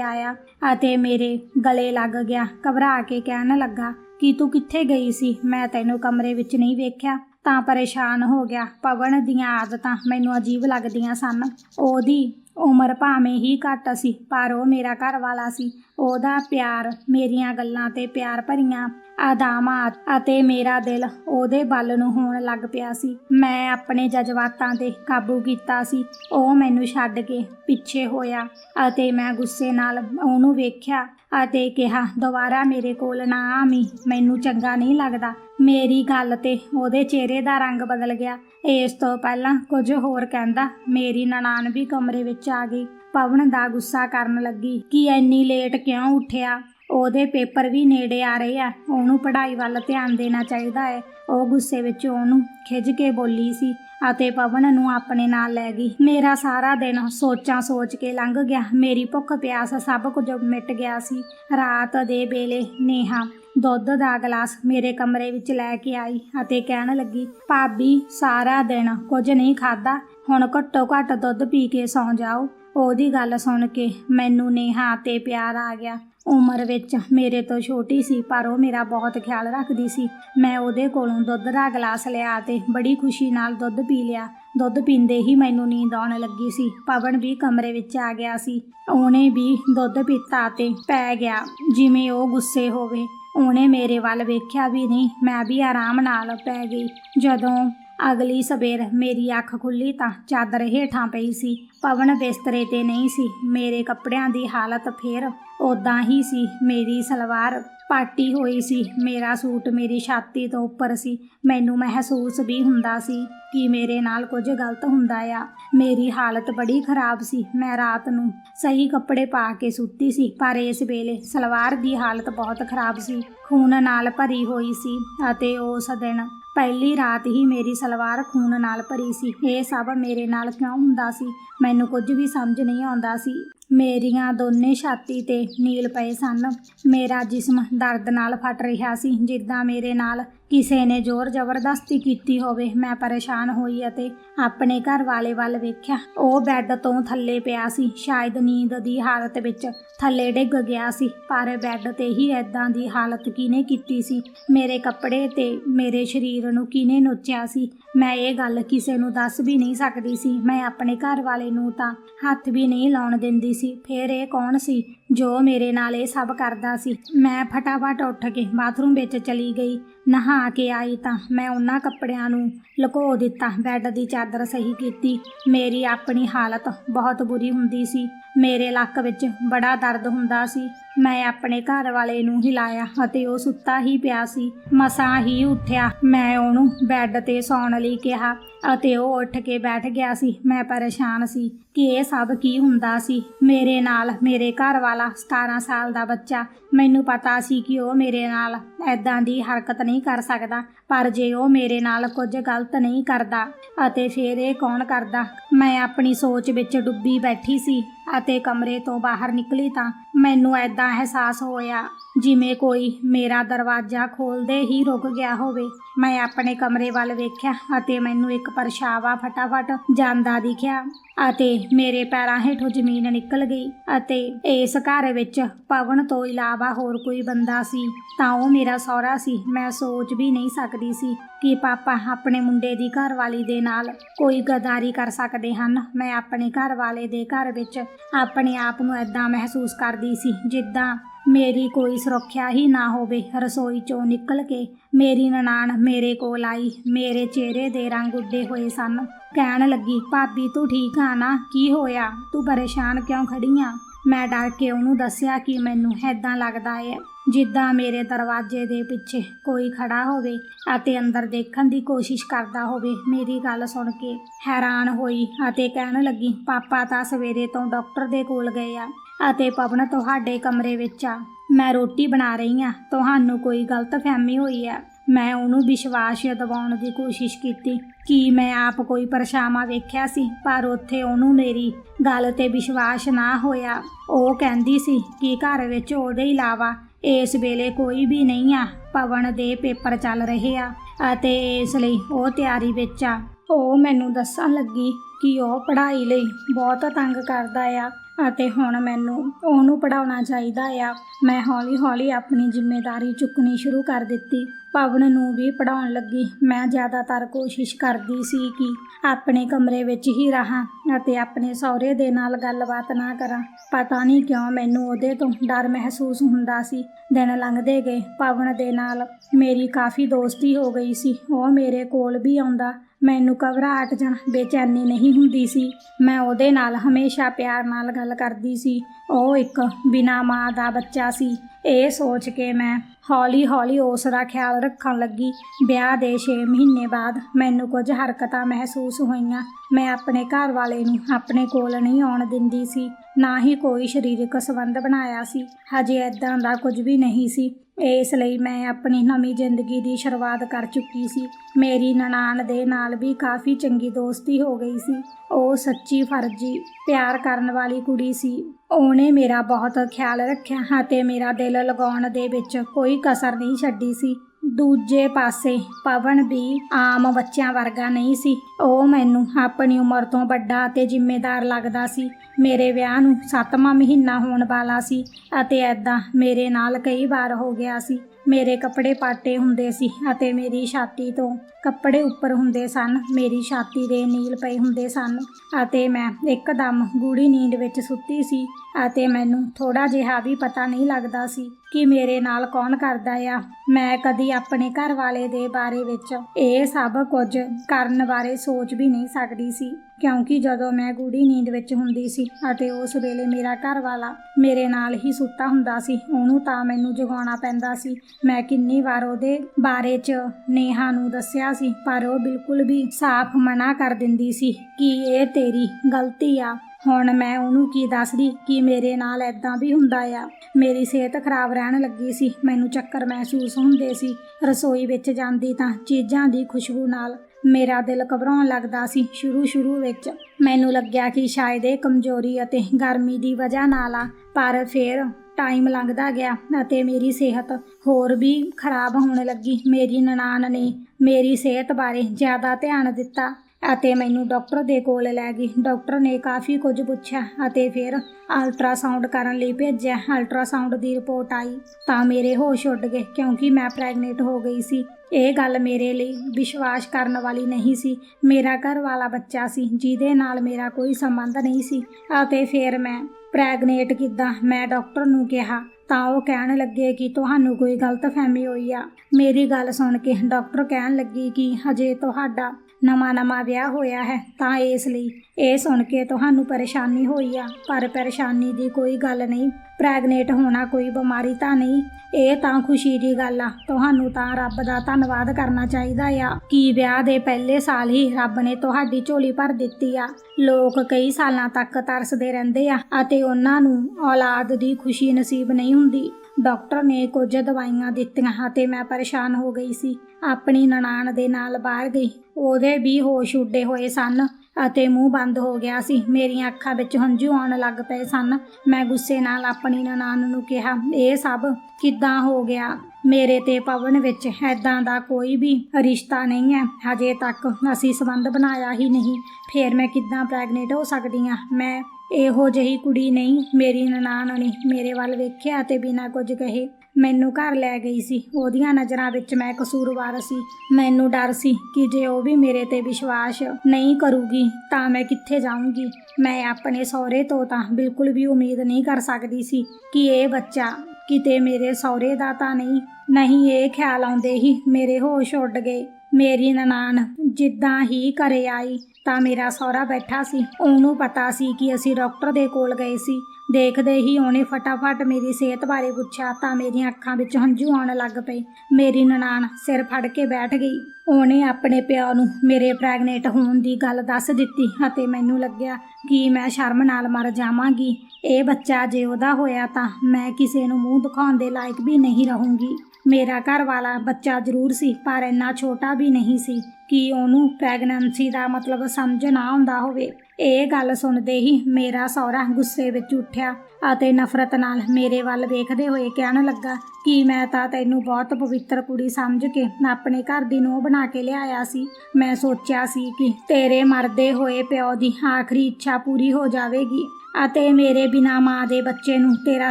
ਆਇਆ ਅਤੇ ਮੇਰੇ ਗਲੇ ਲੱਗ ਗਿਆ। ਘਬਰਾ ਕੇ ਕਹਿਣ ਲੱਗਾ, ਕਿ ਤੂੰ ਕਿੱਥੇ ਗਈ ਸੀ? ਮੈਂ ਤੈਨੂੰ ਕਮਰੇ ਵਿੱਚ ਨਹੀਂ ਵੇਖਿਆ। ਤਾਂ ਪਰੇਸ਼ਾਨ ਹੋ ਗਿਆ। ਪਵਨ ਦੀਆਂ ਆਦਤਾਂ ਮੈਨੂੰ ਅਜੀਬ ਲੱਗਦੀਆਂ ਸਨ। ਉਹਦੀ ਉਮਰ ਭਾਵੇਂ ਹੀ ਘੱਟ ਸੀ, ਪਰ ਉਹ ਮੇਰਾ ਘਰ ਵਾਲਾ ਸੀ। ਉਹਦਾ ਪਿਆਰ ਮੇਰੀਆਂ ਗੱਲਾਂ ਤੇ ਪਿਆਰ ਭਰੀਆਂ ਅਦਾਮਾਂ ਅਤੇ ਮੇਰਾ ਦਿਲ ਉਹਦੇ ਵੱਲ ਨੂੰ ਹੋਣ ਲੱਗ ਪਿਆ ਸੀ। ਮੈਂ ਆਪਣੇ ਜਜ਼ਬਾਤਾਂ ਤੇ ਕਾਬੂ ਕੀਤਾ ਸੀ। ਉਹ ਮੈਨੂੰ ਛੱਡ ਕੇ ਪਿੱਛੇ ਹੋਇਆ ਅਤੇ ਮੈਂ ਗੁੱਸੇ ਨਾਲ ਉਹਨੂੰ ਵੇਖਿਆ ਅਤੇ ਕਿਹਾ, ਦੁਬਾਰਾ ਮੇਰੇ ਕੋਲ ਨਾ ਆਵੀਂ। ਮੈਨੂੰ ਚੰਗਾ ਨਹੀਂ ਲੱਗਦਾ। ਮੇਰੀ ਗੱਲ ਤੇ ਉਹਦੇ ਚਿਹਰੇ ਦਾ ਰੰਗ ਬਦਲ ਗਿਆ। ਇਸ ਤੋਂ ਪਹਿਲਾਂ ਕੁਝ ਹੋਰ ਕਹਿੰਦਾ, ਮੇਰੀ ਨਨਾਣ ਵੀ ਕਮਰੇ ਵਿੱਚ ਆ ਗਈ। ਪਵਨ ਦਾ ਗੁੱਸਾ ਕਰਨ ਲੱਗੀ, ਕਿ ਐਨੀ ਲੇਟ ਕਿਉਂ ਉੱਠਿਆ? ਉਹਦੇ ਪੇਪਰ ਵੀ ਨੇੜੇ ਆ ਰਹੇ ਆ, ਉਹਨੂੰ ਪੜ੍ਹਾਈ ਵੱਲ ਧਿਆਨ ਦੇਣਾ ਚਾਹੀਦਾ ਹੈ। ਉਹ ਗੁੱਸੇ ਵਿੱਚ ਉਹਨੂੰ ਖਿੱਚ ਕੇ ਬੋਲੀ ਸੀ ਅਤੇ ਪਵਨ ਨੂੰ ਆਪਣੇ ਨਾਲ ਲੈ ਗਈ। ਮੇਰਾ ਸਾਰਾ ਦਿਨ ਸੋਚਾਂ ਸੋਚ ਕੇ ਲੰਘ ਗਿਆ। ਮੇਰੀ ਭੁੱਖ ਪਿਆਸ ਸਭ ਕੁਝ ਮਿਟ ਗਿਆ ਸੀ। ਰਾਤ ਦੇ ਵੇਲੇ ਨੇਹਾ ਦੁੱਧ ਦਾ ਗਲਾਸ ਮੇਰੇ ਕਮਰੇ ਵਿੱਚ ਲੈ ਕੇ ਆਈ ਅਤੇ ਕਹਿਣ ਲੱਗੀ, ਭਾਬੀ, ਸਾਰਾ ਦਿਨ ਕੁਝ ਨਹੀਂ ਖਾਦਾ ਹੁਣ ਘੱਟੋ ਘੱਟ ਦੁੱਧ ਪੀ ਕੇ ਸੌਂ ਜਾਓ। ਉਹਦੀ ਗੱਲ ਸੁਣ ਕੇ ਮੈਨੂੰ ਨੇਹਾ ਤੇ ਪਿਆਰ ਆ ਗਿਆ। ਉਮਰ ਵਿੱਚ ਮੇਰੇ ਤੋਂ ਛੋਟੀ ਸੀ, ਪਰ ਉਹ ਮੇਰਾ ਬਹੁਤ ਖਿਆਲ ਰੱਖਦੀ ਸੀ। ਮੈਂ ਉਹਦੇ ਕੋਲੋਂ ਦੁੱਧ ਦਾ ਗਲਾਸ ਲਿਆ ਤੇ ਬੜੀ ਖੁਸ਼ੀ ਨਾਲ ਦੁੱਧ ਪੀ ਲਿਆ। ਦੁੱਧ ਪੀਂਦੇ ਹੀ ਮੈਨੂੰ ਨੀਂਦ ਆਉਣ ਲੱਗੀ ਸੀ। ਪਵਨ ਵੀ ਕਮਰੇ ਵਿੱਚ ਆ ਗਿਆ ਸੀ। ਉਹਨੇ ਵੀ ਦੁੱਧ ਪੀਤਾ ਤੇ ਪੈ ਗਿਆ, ਜਿਵੇਂ ਉਹ ਗੁੱਸੇ ਹੋਵੇ। ਉਹਨੇ ਮੇਰੇ ਵੱਲ ਵੇਖਿਆ ਵੀ ਨਹੀਂ, ਮੈਂ ਵੀ ਆਰਾਮ ਨਾਲ ਪੈ ਗਈ। ਜਦੋਂ ਅਗਲੀ ਸਵੇਰ ਮੇਰੀ ਅੱਖ ਖੁੱਲੀ ਤਾਂ ਚਾਦਰ ਹੇਠਾਂ ਪਈ ਸੀ। ਪਵਨ ਬਿਸਤਰੇ ਤੇ ਨਹੀਂ ਸੀ। ਮੇਰੇ ਕੱਪੜਿਆਂ ਦੀ ਹਾਲਤ ਫੇਰ ਉਦਾਂ ਹੀ ਸੀ। ਮੇਰੀ ਸਲਵਾਰ ਪਾਟੀ ਹੋਈ ਸੀ। ਮੇਰਾ ਸੂਟ ਮੇਰੀ ਛਾਤੀ ਤੋਂ ਉੱਪਰ ਸੀ। ਮੈਨੂੰ ਮਹਿਸੂਸ ਵੀ ਹੁੰਦਾ ਸੀ ਕਿ ਮੇਰੇ ਨਾਲ ਕੁਝ ਗਲਤ ਹੁੰਦਾ ਆ। ਮੇਰੀ ਹਾਲਤ ਬੜੀ ਖਰਾਬ ਸੀ। ਮੈਂ ਰਾਤ ਨੂੰ ਸਹੀ ਕੱਪੜੇ ਪਾ ਕੇ ਸੁੱਤੀ ਸੀ, ਪਰ ਇਸ ਵੇਲੇ ਸਲਵਾਰ ਦੀ ਹਾਲਤ ਬਹੁਤ ਖਰਾਬ ਸੀ। ਖੂਨ ਨਾਲ ਭਰੀ ਹੋਈ ਸੀ ਅਤੇ ਉਸ ਦਿਨ ਪਹਿਲੀ ਰਾਤ ਹੀ ਮੇਰੀ ਸਲਵਾਰ ਖੂਨ ਨਾਲ ਭਰੀ ਸੀ। ਇਹ ਸਭ ਮੇਰੇ ਨਾਲ ਕਿਉਂ ਹੁੰਦਾ ਸੀ? ਮੈਨੂੰ ਕੁਝ ਵੀ ਸਮਝ ਨਹੀਂ ਆਉਂਦਾ ਸੀ। ਮੇਰੀਆਂ ਦੋਨੇ ਛਾਤੀ ਤੇ ਨੀਲ ਪਏ ਸਨ। ਮੇਰਾ ਜਿਸਮ ਦਰਦ ਨਾਲ ਫਟ ਰਿਹਾ ਸੀ। ਜਿੱਦਾਂ ਮੇਰੇ ਨਾਲ ਕਿਸੇ ਨੇ ਜ਼ੋਰ ਜ਼ਬਰਦਸਤੀ ਕੀਤੀ ਹੋਵੇ, ਮੈਂ ਪਰੇਸ਼ਾਨ ਹੋਈ ਅਤੇ ਆਪਣੇ ਘਰ ਵਾਲੇ ਵੱਲ ਵੇਖਿਆ। ਉਹ ਬੈੱਡ ਤੋਂ ਥੱਲੇ ਪਿਆ ਸੀ। ਸ਼ਾਇਦ ਨੀਂਦ ਦੀ ਹਾਲਤ ਵਿੱਚ ਥੱਲੇ ਡਿੱਗ ਗਿਆ ਸੀ, ਪਰ ਬੈੱਡ ਤੇ ਹੀ ਐਦਾਂ ਦੀ ਹਾਲਤ ਕਿਨੇ ਕੀਤੀ ਸੀ? ਮੇਰੇ ਕੱਪੜੇ ਤੇ ਮੇਰੇ ਸਰੀਰ ਨੂੰ ਕਿਨੇ ਨੋਚਿਆ ਸੀ? ਮੈਂ ਇਹ ਗੱਲ ਕਿਸੇ ਨੂੰ ਦੱਸ ਵੀ ਨਹੀਂ ਸਕਦੀ ਸੀ। ਮੈਂ ਆਪਣੇ ਘਰ ਵਾਲੇ ਨੂੰ ਤਾਂ ਹੱਥ ਵੀ ਨਹੀਂ ਲਾਉਣ ਦਿੰਦੀ ਸੀ ਫੇਰ ਇਹ ਕੌਣ ਸੀ? ਜੋ ਮੇਰੇ ਨਾਲ ਇਹ ਸਭ ਕਰਦਾ ਸੀ, ਮੈਂ ਫਟਾਫਟ ਉੱਠ ਕੇ ਬਾਥਰੂਮ ਵਿੱਚ ਚਲੀ ਗਈ। ਨਹਾ ਕੇ ਆਈ ਤਾਂ ਮੈਂ ਉਹਨਾਂ ਕੱਪੜਿਆਂ ਨੂੰ ਲੁਕੋ ਦਿੱਤਾ, ਬੈੱਡ ਦੀ ਚਾਦਰ ਸਹੀ ਕੀਤੀ। ਮੇਰੀ ਆਪਣੀ ਹਾਲਤ ਬਹੁਤ ਬੁਰੀ ਹੁੰਦੀ ਸੀ। ਮੇਰੇ ਲੱਕ ਵਿੱਚ ਬੜਾ ਦਰਦ ਹੁੰਦਾ ਸੀ। ਮੈਂ ਆਪਣੇ ਘਰ ਵਾਲੇ ਨੂੰ ਹਿਲਾਇਆ ਅਤੇ ਉਹ ਸੁੱਤਾ ਹੀ ਪਿਆ ਸੀ। ਮਸਾਂ ਹੀ ਉੱਠਿਆ। ਮੈਂ ਉਹਨੂੰ ਬੈੱਡ ਤੇ ਸੌਣ ਲਈ ਕਿਹਾ ਅਤੇ ਉਹ ਉੱਠ ਕੇ ਬੈਠ ਗਿਆ ਸੀ। ਮੈਂ ਪਰੇਸ਼ਾਨ ਸੀ ਕਿ ਇਹ ਸਭ ਕੀ ਹੁੰਦਾ ਸੀ। ਮੇਰੇ ਨਾਲ ਮੇਰੇ ਘਰ ਵਾਲਾ 17 ਸਾਲ ਦਾ ਬੱਚਾ। ਮੈਨੂੰ ਪਤਾ ਸੀ ਕਿ ਉਹ ਮੇਰੇ ਨਾਲ ਐਦਾਂ ਦੀ ਹਰਕਤ ਨਹੀਂ ਕਰ ਸਕਦਾ, ਪਰ ਜੇ ਉਹ ਮੇਰੇ ਨਾਲ ਕੁਝ ਗਲਤ ਨਹੀਂ ਕਰਦਾ, ਅਤੇ ਫੇਰ ਇਹ ਕੌਣ ਕਰਦਾ? ਮੈਂ ਆਪਣੀ ਸੋਚ ਵਿੱਚ ਡੁੱਬੀ ਬੈਠੀ ਸੀ। ਅਤੇ ਕਮਰੇ ਤੋਂ ਬਾਹਰ ਨਿਕਲੀ ਤਾਂ ਮੈਨੂੰ ਐਦਾਂ ਅਹਿਸਾਸ ਹੋਇਆ ਜਿਵੇਂ ਕੋਈ ਮੇਰਾ ਦਰਵਾਜ਼ਾ ਖੋਲਦੇ ਹੀ ਰੁਕ ਗਿਆ ਹੋਵੇ। ਮੈਂ ਆਪਣੇ ਕਮਰੇ ਵੱਲ ਵੇਖਿਆ ਅਤੇ ਮੈਨੂੰ ਇੱਕ ਪਰਛਾਵਾ ਫਟਾਫਟ ਜਾਂਦਾ ਦਿਖਿਆ ਅਤੇ ਮੇਰੇ ਪੈਰਾਂ ਹੇਠੋਂ ਜ਼ਮੀਨ ਨਿਕਲ ਗਈ ਅਤੇ ਇਸ ਘਰ ਵਿੱਚ ਪਵਨ ਤੋਂ ਇਲਾਵਾ ਹੋਰ ਕੋਈ ਬੰਦਾ ਸੀ। ਤਾਂ ਉਹ ਮੇਰਾ ਸਹੁਰਾ ਸੀ। ਮੈਂ ਸੋਚ ਵੀ ਨਹੀਂ ਸਕਦੀ ਸੀ ਕਿ ਪਾਪਾ ਆਪਣੇ ਮੁੰਡੇ ਦੀ ਘਰਵਾਲੀ ਦੇ ਨਾਲ ਕੋਈ ਗਦਾਰੀ ਕਰ ਸਕਦੇ ਹਨ। ਮੈਂ ਆਪਣੇ ਘਰ ਵਾਲੇ ਦੇ ਘਰ ਵਿੱਚ ਆਪਣੇ ਆਪ ਨੂੰ ਐਦਾਂ ਮਹਿਸੂਸ ਕਰਦੀ ਸੀ, ਜਿੱਦਾਂ ਮੇਰੀ ਕੋਈ ਸੁਰੱਖਿਆ ਹੀ ਨਾ ਹੋਵੇ। ਰਸੋਈ ਚੋਂ ਨਿਕਲ ਕੇ ਮੇਰੀ ਨਨਾਣ ਮੇਰੇ ਕੋਲ ਆਈ। ਮੇਰੇ ਚਿਹਰੇ ਦੇ ਰੰਗ ਉੱਡੇ ਹੋਏ ਸਨ। ਕਹਿਣ ਲੱਗੀ, ਭਾਬੀ, ਤੂੰ ਠੀਕ ਆ ਨਾ? ਕੀ ਹੋਇਆ? ਤੂੰ ਪਰੇਸ਼ਾਨ ਕਿਉਂ ਖੜੀ ਆ? ਮੈਂ ਡਰ ਕੇ ਉਹਨੂੰ ਦੱਸਿਆ ਕਿ ਮੈਨੂੰ ਐਦਾਂ ਲੱਗਦਾ ਹੈ ਜਿੱਦਾਂ ਮੇਰੇ ਦਰਵਾਜ਼ੇ ਦੇ ਪਿੱਛੇ ਕੋਈ ਖੜਾ ਹੋਵੇ ਅਤੇ ਅੰਦਰ ਦੇਖਣ ਦੀ ਕੋਸ਼ਿਸ਼ ਕਰਦਾ ਹੋਵੇ, ਮੇਰੀ ਗੱਲ ਸੁਣ ਕੇ ਹੈਰਾਨ ਹੋਈ ਅਤੇ ਕਹਿਣ ਲੱਗੀ, ਪਾਪਾ ਤਾਂ ਸਵੇਰੇ ਤੋਂ ਡਾਕਟਰ ਦੇ ਕੋਲ ਗਏ ਆ ਅਤੇ ਪਵਨ ਤੁਹਾਡੇ ਕਮਰੇ ਵਿੱਚ ਆ। ਮੈਂ ਰੋਟੀ ਬਣਾ ਰਹੀ ਆ, ਤੁਹਾਨੂੰ ਕੋਈ ਗਲਤ ਫਹਿਮੀ ਹੋਈ ਆ? ਮੈਂ ਉਹਨੂੰ ਵਿਸ਼ਵਾਸ ਦਿਵਾਉਣ ਦੀ ਕੋਸ਼ਿਸ਼ ਕੀਤੀ ਕਿ ਮੈਂ ਆਪ ਕੋਈ ਪਰਛਾਵਾਂ ਵੇਖਿਆ ਸੀ, ਪਰ ਉੱਥੇ ਉਹਨੂੰ ਮੇਰੀ ਗੱਲ ਤੇ ਵਿਸ਼ਵਾਸ ਨਾ ਹੋਇਆ। ਉਹ ਕਹਿੰਦੀ ਸੀ ਕਿ ਘਰ ਵਿੱਚ ਉਹਦੇ ਇਲਾਵਾ ਇਸ ਵੇਲੇ ਕੋਈ ਵੀ ਨਹੀਂ ਆ। ਪਵਨ ਦੇ ਪੇਪਰ ਚੱਲ ਰਹੇ ਆ ਅਤੇ ਇਸ ਲਈ ਉਹ ਤਿਆਰੀ ਵਿੱਚ ਆ। ਉਹ ਮੈਨੂੰ ਦੱਸਣ ਲੱਗੀ ਕਿ ਉਹ ਪੜ੍ਹਾਈ ਲਈ ਬਹੁਤ ਤੰਗ ਕਰਦਾ ਆ। ਅਤੇ ਹੁਣ ਮੈਨੂੰ ਉਹਨੂੰ ਪੜਾਉਣਾ ਚਾਹੀਦਾ ਆ। ਮੈਂ ਹੌਲੀ-ਹੌਲੀ ਆਪਣੀ ਜ਼ਿੰਮੇਵਾਰੀ ਚੁੱਕਣੀ ਸ਼ੁਰੂ ਕਰ ਦਿੱਤੀ। ਪਵਨ ਨੂੰ ਵੀ ਪੜਾਉਣ ਲੱਗੀ। ਮੈਂ ਜ਼ਿਆਦਾਤਰ ਕੋਸ਼ਿਸ਼ ਕਰਦੀ ਸੀ ਕਿ ਆਪਣੇ ਕਮਰੇ ਵਿੱਚ ਹੀ ਰਹਾਂ ਅਤੇ ਆਪਣੇ ਸਹੁਰੇ ਦੇ ਨਾਲ ਗੱਲਬਾਤ ਨਾ ਕਰਾਂ। ਪਤਾ ਨਹੀਂ ਕਿਉਂ ਮੈਨੂੰ ਉਹਦੇ ਤੋਂ ਡਰ ਮਹਿਸੂਸ ਹੁੰਦਾ ਸੀ। ਦਿਨ ਲੰਘਦੇ ਗਏ। ਪਵਨ ਦੇ ਨਾਲ ਮੇਰੀ ਕਾਫੀ ਦੋਸਤੀ ਹੋ ਗਈ ਸੀ। ਉਹ ਮੇਰੇ ਕੋਲ ਵੀ ਆਉਂਦਾ ਮੈਨੂੰ ਘਬਰਾਹਟ ਜਾਂ ਬੇਚੈਨੀ ਨਹੀਂ ਹੁੰਦੀ ਸੀ। ਮੈਂ ਉਹਦੇ ਨਾਲ ਹਮੇਸ਼ਾ ਪਿਆਰ ਨਾਲ ਗੱਲ ਕਰਦੀ ਸੀ। ਉਹ ਇੱਕ ਬਿਨਾ ਮਾਂ ਦਾ ਬੱਚਾ ਸੀ। ਇਹ ਸੋਚ ਕੇ ਮੈਂ ਹੌਲੀ-ਹੌਲੀ ਉਸ ਦਾ ਖਿਆਲ ਰੱਖਣ ਲੱਗੀ। ਵਿਆਹ ਦੇ 6 ਮਹੀਨੇ ਬਾਅਦ ਮੈਨੂੰ ਕੁਝ ਹਰਕਤਾਂ ਮਹਿਸੂਸ ਹੋਈਆਂ। ਮੈਂ ਆਪਣੇ ਘਰ ਵਾਲੇ ਨੂੰ ਆਪਣੇ ਕੋਲ ਨਹੀਂ ਆਉਣ ਦਿੰਦੀ ਸੀ, ਨਾ ਹੀ ਕੋਈ ਸਰੀਰਕ ਸੰਬੰਧ ਬਣਾਇਆ ਸੀ। ਹਜੇ ਐਦਾਂ ਦਾ ਕੁਝ ਵੀ ਨਹੀਂ ਸੀ। ਇਸ ਲਈ ਮੈਂ ਆਪਣੀ ਨਵੀਂ ਜ਼ਿੰਦਗੀ ਦੀ ਸ਼ੁਰੂਆਤ ਕਰ ਚੁੱਕੀ ਸੀ। ਮੇਰੀ ਨਨਾਣ ਦੇ ਨਾਲ ਵੀ ਕਾਫੀ ਚੰਗੀ ਦੋਸਤੀ ਹੋ ਗਈ ਸੀ। ਉਹ ਸੱਚੀ ਫਰਜੀ ਪਿਆਰ ਕਰਨ ਵਾਲੀ ਕੁੜੀ ਸੀ। ਉਹਨੇ ਮੇਰਾ ਬਹੁਤ ਖਿਆਲ ਰੱਖਿਆ ਅਤੇ ਮੇਰਾ ਦਿਲ ਲਗਾਉਣ ਦੇ ਵਿੱਚ ਕੋਈ ਕਸਰ ਨਹੀਂ ਛੱਡੀ ਸੀ। ਦੂਜੇ ਪਾਸੇ ਪਵਨ ਵੀ ਆਮ ਬੱਚਿਆਂ ਵਰਗਾ ਨਹੀਂ ਸੀ। ਉਹ ਮੈਨੂੰ ਆਪਣੀ ਉਮਰ ਤੋਂ ਵੱਡਾ ਅਤੇ ਜ਼ਿੰਮੇਦਾਰ ਲੱਗਦਾ ਸੀ। ਮੇਰੇ ਵਿਆਹ ਨੂੰ 7ਵਾਂ ਮਹੀਨਾ ਹੋਣ ਵਾਲਾ ਸੀ ਅਤੇ ਐਦਾਂ ਮੇਰੇ ਨਾਲ ਕਈ ਵਾਰ ਹੋ ਗਿਆ ਸੀ। ਮੇਰੇ ਕੱਪੜੇ ਪਾਟੇ ਹੁੰਦੇ ਸੀ ਅਤੇ ਮੇਰੀ ਛਾਤੀ ਤੋਂ ਕੱਪੜੇ ਉੱਪਰ ਹੁੰਦੇ ਸਨ, ਮੇਰੀ ਛਾਤੀ ਦੇ ਨੀਲ ਪਏ ਹੁੰਦੇ ਸਨ ਅਤੇ ਮੈਂ ਇੱਕਦਮ ਗੂੜੀ ਨੀਂਦ ਵਿੱਚ ਸੁੱਤੀ ਸੀ ਅਤੇ ਮੈਨੂੰ ਥੋੜਾ ਜਿਹਾ ਵੀ ਪਤਾ ਨਹੀਂ ਲੱਗਦਾ ਸੀ ਕਿ ਮੇਰੇ ਨਾਲ ਕੌਣ ਕਰਦਾ ਆ। ਮੈਂ ਕਦੀ ਆਪਣੇ ਘਰ ਵਾਲੇ ਦੇ ਬਾਰੇ ਵਿੱਚ ਇਹ ਸਭ ਕੁਝ ਕਰਨ ਬਾਰੇ ਸੋਚ ਵੀ ਨਹੀਂ ਸਕਦੀ ਸੀ, ਕਿਉਂਕਿ ਜਦੋਂ ਮੈਂ ਗੂੜੀ ਨੀਂਦ ਵਿੱਚ ਹੁੰਦੀ ਸੀ ਅਤੇ ਉਸ ਵੇਲੇ ਮੇਰਾ ਘਰ ਵਾਲਾ ਮੇਰੇ ਨਾਲ ਹੀ ਸੁੱਤਾ ਹੁੰਦਾ ਸੀ, ਉਹਨੂੰ ਤਾਂ ਮੈਨੂੰ ਜਗਾਉਣਾ ਪੈਂਦਾ ਸੀ। ਮੈਂ ਕਿੰਨੀ ਵਾਰ ਉਹਦੇ ਬਾਰੇ 'ਚ ਨੇਹਾ ਨੂੰ ਦੱਸਿਆ ਸੀ, ਪਰ ਉਹ ਬਿਲਕੁਲ ਵੀ ਸਾਫ਼ ਮਨਾ ਕਰ ਦਿੰਦੀ ਸੀ ਕਿ ਇਹ ਤੇਰੀ ਗਲਤੀ ਆ। ਹੁਣ ਮੈਂ ਉਹਨੂੰ ਕੀ ਦੱਸਦੀ ਕਿ ਮੇਰੇ ਨਾਲ ਐਦਾਂ ਵੀ ਹੁੰਦਾ ਆ? ਮੇਰੀ ਸਿਹਤ ਖਰਾਬ ਰਹਿਣ ਲੱਗੀ ਸੀ, ਮੈਨੂੰ ਚੱਕਰ ਮਹਿਸੂਸ ਹੁੰਦੇ ਸੀ। ਰਸੋਈ ਵਿੱਚ ਜਾਂਦੀ ਤਾਂ ਚੀਜ਼ਾਂ ਦੀ ਖੁਸ਼ਬੂ ਨਾਲ ਮੇਰਾ ਦਿਲ ਘਬਰਾਉਣ ਲੱਗਦਾ ਸੀ ਸ਼ੁਰੂ ਸ਼ੁਰੂ ਵਿੱਚ। ਮੈਨੂੰ ਲੱਗਿਆ ਕਿ ਸ਼ਾਇਦ ਇਹ ਕਮਜ਼ੋਰੀ ਅਤੇ ਗਰਮੀ ਦੀ ਵਜ੍ਹਾ ਨਾਲ ਆ, ਪਰ ਫਿਰ ਟਾਈਮ ਲੰਘਦਾ ਗਿਆ ਅਤੇ ਮੇਰੀ ਸਿਹਤ ਹੋਰ ਵੀ ਖਰਾਬ ਹੋਣ ਲੱਗੀ। ਮੇਰੀ ਨਨਾਣ ਨੇ ਮੇਰੀ ਸਿਹਤ ਬਾਰੇ ਜ਼ਿਆਦਾ ਧਿਆਨ ਦਿੱਤਾ। ਅਤੇ ਮੈਨੂੰ ਡਾਕਟਰ ਦੇ ਕੋਲ ਲੈ ਗਈ। ਡਾਕਟਰ ਨੇ ਕਾਫੀ ਕੁਝ ਪੁੱਛਿਆ ਅਤੇ ਫਿਰ ਅਲਟਰਾਸਾਊਂਡ ਕਰਨ ਲਈ ਭੇਜਿਆ। ਅਲਟਰਾਸਾਊਂਡ ਦੀ ਰਿਪੋਰਟ ਆਈ ਤਾਂ ਮੇਰੇ ਹੋਸ਼ ਉੱਡ ਗਏ ਕਿਉਂਕਿ ਮੈਂ ਪ੍ਰੈਗਨੈਂਟ ਹੋ ਗਈ ਸੀ। ਇਹ ਗੱਲ ਮੇਰੇ ਲਈ ਵਿਸ਼ਵਾਸ ਕਰਨ ਵਾਲੀ ਨਹੀਂ ਸੀ। ਮੇਰਾ ਘਰ ਵਾਲਾ ਬੱਚਾ ਸੀ ਜਿਹਦੇ ਨਾਲ ਮੇਰਾ ਕੋਈ ਸੰਬੰਧ ਨਹੀਂ ਸੀ ਅਤੇ ਫਿਰ ਮੈਂ ਪ੍ਰੈਗਨੈਂਟ ਕਿੱਦਾਂ ਮੈਂ ਡਾਕਟਰ ਨੂੰ ਕਿਹਾ ਤਾਂ ਉਹ ਕਹਿਣ ਲੱਗੇ ਕਿ ਤੁਹਾਨੂੰ ਕੋਈ ਗਲਤਫਹਿਮੀ ਹੋਈ ਆ। ਮੇਰੀ ਗੱਲ ਸੁਣ ਕੇ ਡਾਕਟਰ ਕਹਿਣ ਲੱਗੀ ਕਿ ਹਜੇ ਤੁਹਾਡਾ ਨਵਾਂ ਨਵਾਂ ਵਿਆਹ ਹੋਇਆ ਹੈ ਤਾਂ ਇਸ ਲਈ ਇਹ ਸੁਣ ਕੇ ਤੁਹਾਨੂੰ ਪਰੇਸ਼ਾਨੀ ਹੋਈ ਆ, ਪਰ ਪਰੇਸ਼ਾਨੀ ਦੀ ਕੋਈ ਗੱਲ ਨਹੀਂ। ਪ੍ਰੈਗਨੈਂਟ ਹੋਣਾ ਕੋਈ ਬਿਮਾਰੀ ਤਾਂ ਨਹੀਂ। ਇਹ ਤਾਂ ਖੁਸ਼ੀ ਦੀ ਗੱਲ ਆ। ਤੁਹਾਨੂੰ ਤਾਂ ਰੱਬ ਦਾ ਧੰਨਵਾਦ ਕਰਨਾ ਚਾਹੀਦਾ ਆ। ਕਿ ਵਿਆਹ ਦੇ ਪਹਿਲੇ ਸਾਲ ਹੀ ਰੱਬ ਨੇ ਤੁਹਾਡੀ ਝੋਲੀ ਭਰ ਦਿੱਤੀ ਆ। ਲੋਕ ਕਈ ਸਾਲਾਂ ਤੱਕ ਤਰਸਦੇ ਰਹਿੰਦੇ ਆ ਅਤੇ ਉਹਨਾਂ ਨੂੰ ਔਲਾਦ ਦੀ ਖੁਸ਼ੀ ਨਸੀਬ ਨਹੀਂ ਹੁੰਦੀ। ਡਾਕਟਰ ਨੇ ਕੁਝ ਦਵਾਈਆਂ ਦਿੱਤੀਆਂ ਅਤੇ ਮੈਂ ਪਰੇਸ਼ਾਨ ਹੋ ਗਈ ਸੀ। ਆਪਣੀ ਨਨਾਣ ਦੇ ਨਾਲ ਬਾਹਰ ਗਈ। ਉਹਦੇ ਵੀ ਹੋਸ਼ ਉੱਡੇ ਹੋਏ ਸਨ। ਅਤੇ ਮੂੰਹ ਬੰਦ ਹੋ ਗਿਆ ਸੀ। ਮੇਰੀਆਂ ਅੱਖਾਂ ਵਿੱਚ ਹੰਝੂ ਆਉਣ ਲੱਗ ਪਏ ਸਨ। ਮੈਂ ਗੁੱਸੇ ਨਾਲ ਆਪਣੀ ਨਨਾਣ ਨੂੰ ਕਿਹਾ, ਇਹ ਸਭ ਕਿੱਦਾਂ ਹੋ ਗਿਆ? ਮੇਰੇ ਤੇ ਪਵਨ ਵਿੱਚ ਐਦਾਂ ਦਾ ਕੋਈ ਵੀ ਰਿਸ਼ਤਾ ਨਹੀਂ ਹੈ। ਹਜੇ ਤੱਕ ਅਸੀਂ ਸੰਬੰਧ ਬਣਾਇਆ ਹੀ ਨਹੀਂ। ਫੇਰ ਮੈਂ ਕਿੱਦਾਂ ਪ੍ਰੈਗਨੈਂਟ ਹੋ ਸਕਦੀ ਹਾਂ? ਮੈਂ ਇਹੋ ਜਿਹੀ ਕੁੜੀ ਨਹੀਂ। ਮੇਰੀ ਨਨਾਣ ਨੇ ਮੇਰੇ ਵੱਲ ਵੇਖਿਆ ਤੇ ਬਿਨਾਂ ਕੁਝ ਕਹੇ ਮੈਨੂੰ ਘਰ ਲੈ ਗਈ ਸੀ। ਉਹਦੀਆਂ ਨਜ਼ਰਾਂ ਵਿੱਚ ਮੈਂ ਕਸੂਰਵਾਰ ਸੀ। ਮੈਨੂੰ ਡਰ ਸੀ ਕਿ ਜੇ ਉਹ ਵੀ ਮੇਰੇ ਤੇ ਵਿਸ਼ਵਾਸ ਨਹੀਂ ਕਰੂਗੀ ਤਾਂ ਮੈਂ ਕਿੱਥੇ ਜਾਊਂਗੀ। ਮੈਂ ਆਪਣੇ ਸਹੁਰੇ ਤੋਂ ਤਾਂ ਬਿਲਕੁਲ ਵੀ ਉਮੀਦ ਨਹੀਂ ਕਰ ਸਕਦੀ ਸੀ ਕਿ ਇਹ ਬੱਚਾ ਕਿਤੇ ਮੇਰੇ ਸਹੁਰੇ ਦਾ ਤਾਂ ਨਹੀਂ। ਨਹੀਂ, ਇਹ ਖਿਆਲ ਆਉਂਦੇ ਹੀ ਮੇਰੇ ਹੋਸ਼ ਉੱਡ ਗਏ। ਮੇਰੀ ਨਨਾਣ ਜਿੱਦਾਂ ਹੀ ਘਰੇ ਆਈ ਤਾਂ ਮੇਰਾ ਸਹੁਰਾ ਬੈਠਾ ਸੀ। ਉਹਨੂੰ ਪਤਾ ਸੀ ਕਿ ਅਸੀਂ ਡਾਕਟਰ ਦੇ ਕੋਲ ਗਏ ਸੀ। ਦੇਖਦੇ ਹੀ ਉਹਨੇ ਫਟਾਫਟ ਮੇਰੀ ਸਿਹਤ ਬਾਰੇ ਪੁੱਛਿਆ ਤਾਂ ਮੇਰੀਆਂ ਅੱਖਾਂ ਵਿੱਚ ਹੰਝੂ ਆਉਣ ਲੱਗ ਪਏ। ਮੇਰੀ ਨਨਾਣ ਸਿਰ ਫੜ ਕੇ ਬੈਠ ਗਈ। ਉਹਨੇ ਆਪਣੇ ਪਿਓ ਨੂੰ ਮੇਰੇ ਪ੍ਰੈਗਨੈਂਟ ਹੋਣ ਦੀ ਗੱਲ ਦੱਸ ਦਿੱਤੀ ਅਤੇ ਮੈਨੂੰ ਲੱਗਿਆ ਕਿ ਮੈਂ ਸ਼ਰਮ ਨਾਲ ਮਰ ਜਾਵਾਂਗੀ। ਇਹ ਬੱਚਾ ਜੇ ਉਹਦਾ ਹੋਇਆ ਤਾਂ ਮੈਂ ਕਿਸੇ ਨੂੰ ਮੂੰਹ ਦਿਖਾਉਣ ਦੇ ਲਾਇਕ ਵੀ ਨਹੀਂ ਰਹੂੰਗੀ। ਮੇਰਾ ਘਰ ਵਾਲਾ ਬੱਚਾ ਜ਼ਰੂਰ ਸੀ, ਪਰ ਇੰਨਾ ਛੋਟਾ ਵੀ ਨਹੀਂ ਸੀ ਕਿ ਉਹਨੂੰ ਪ੍ਰੈਗਨੈਂਸੀ ਦਾ ਮਤਲਬ ਸਮਝ ਨਾ ਆਉਂਦਾ ਹੋਵੇ। ਇਹ ਗੱਲ ਸੁਣਦੇ ਹੀ ਮੇਰਾ ਸਹੁਰਾ ਗੁੱਸੇ ਵਿੱਚ ਉੱਠਿਆ ਅਤੇ ਨਫ਼ਰਤ ਨਾਲ ਮੇਰੇ ਵੱਲ ਵੇਖਦੇ ਹੋਏ ਕਹਿਣ ਲੱਗਾ, ਕਿ ਮੈਂ ਤਾਂ ਤੈਨੂੰ ਬਹੁਤ ਪਵਿੱਤਰ ਕੁੜੀ ਸਮਝ ਕੇ ਆਪਣੇ ਘਰ ਦੀ ਨੂੰਹ ਬਣਾ ਕੇ ਲਿਆਇਆ ਸੀ? ਮੈਂ ਸੋਚਿਆ ਸੀ ਕਿ ਤੇਰੇ ਮਰਦੇ ਹੋਏ ਪਿਓ ਦੀ ਆਖਰੀ ਇੱਛਾ ਪੂਰੀ ਹੋ ਜਾਵੇਗੀ। ਅਤੇ ਮੇਰੇ ਬਿਨਾ ਮਾਂ ਦੇ ਬੱਚੇ ਨੂੰ ਤੇਰਾ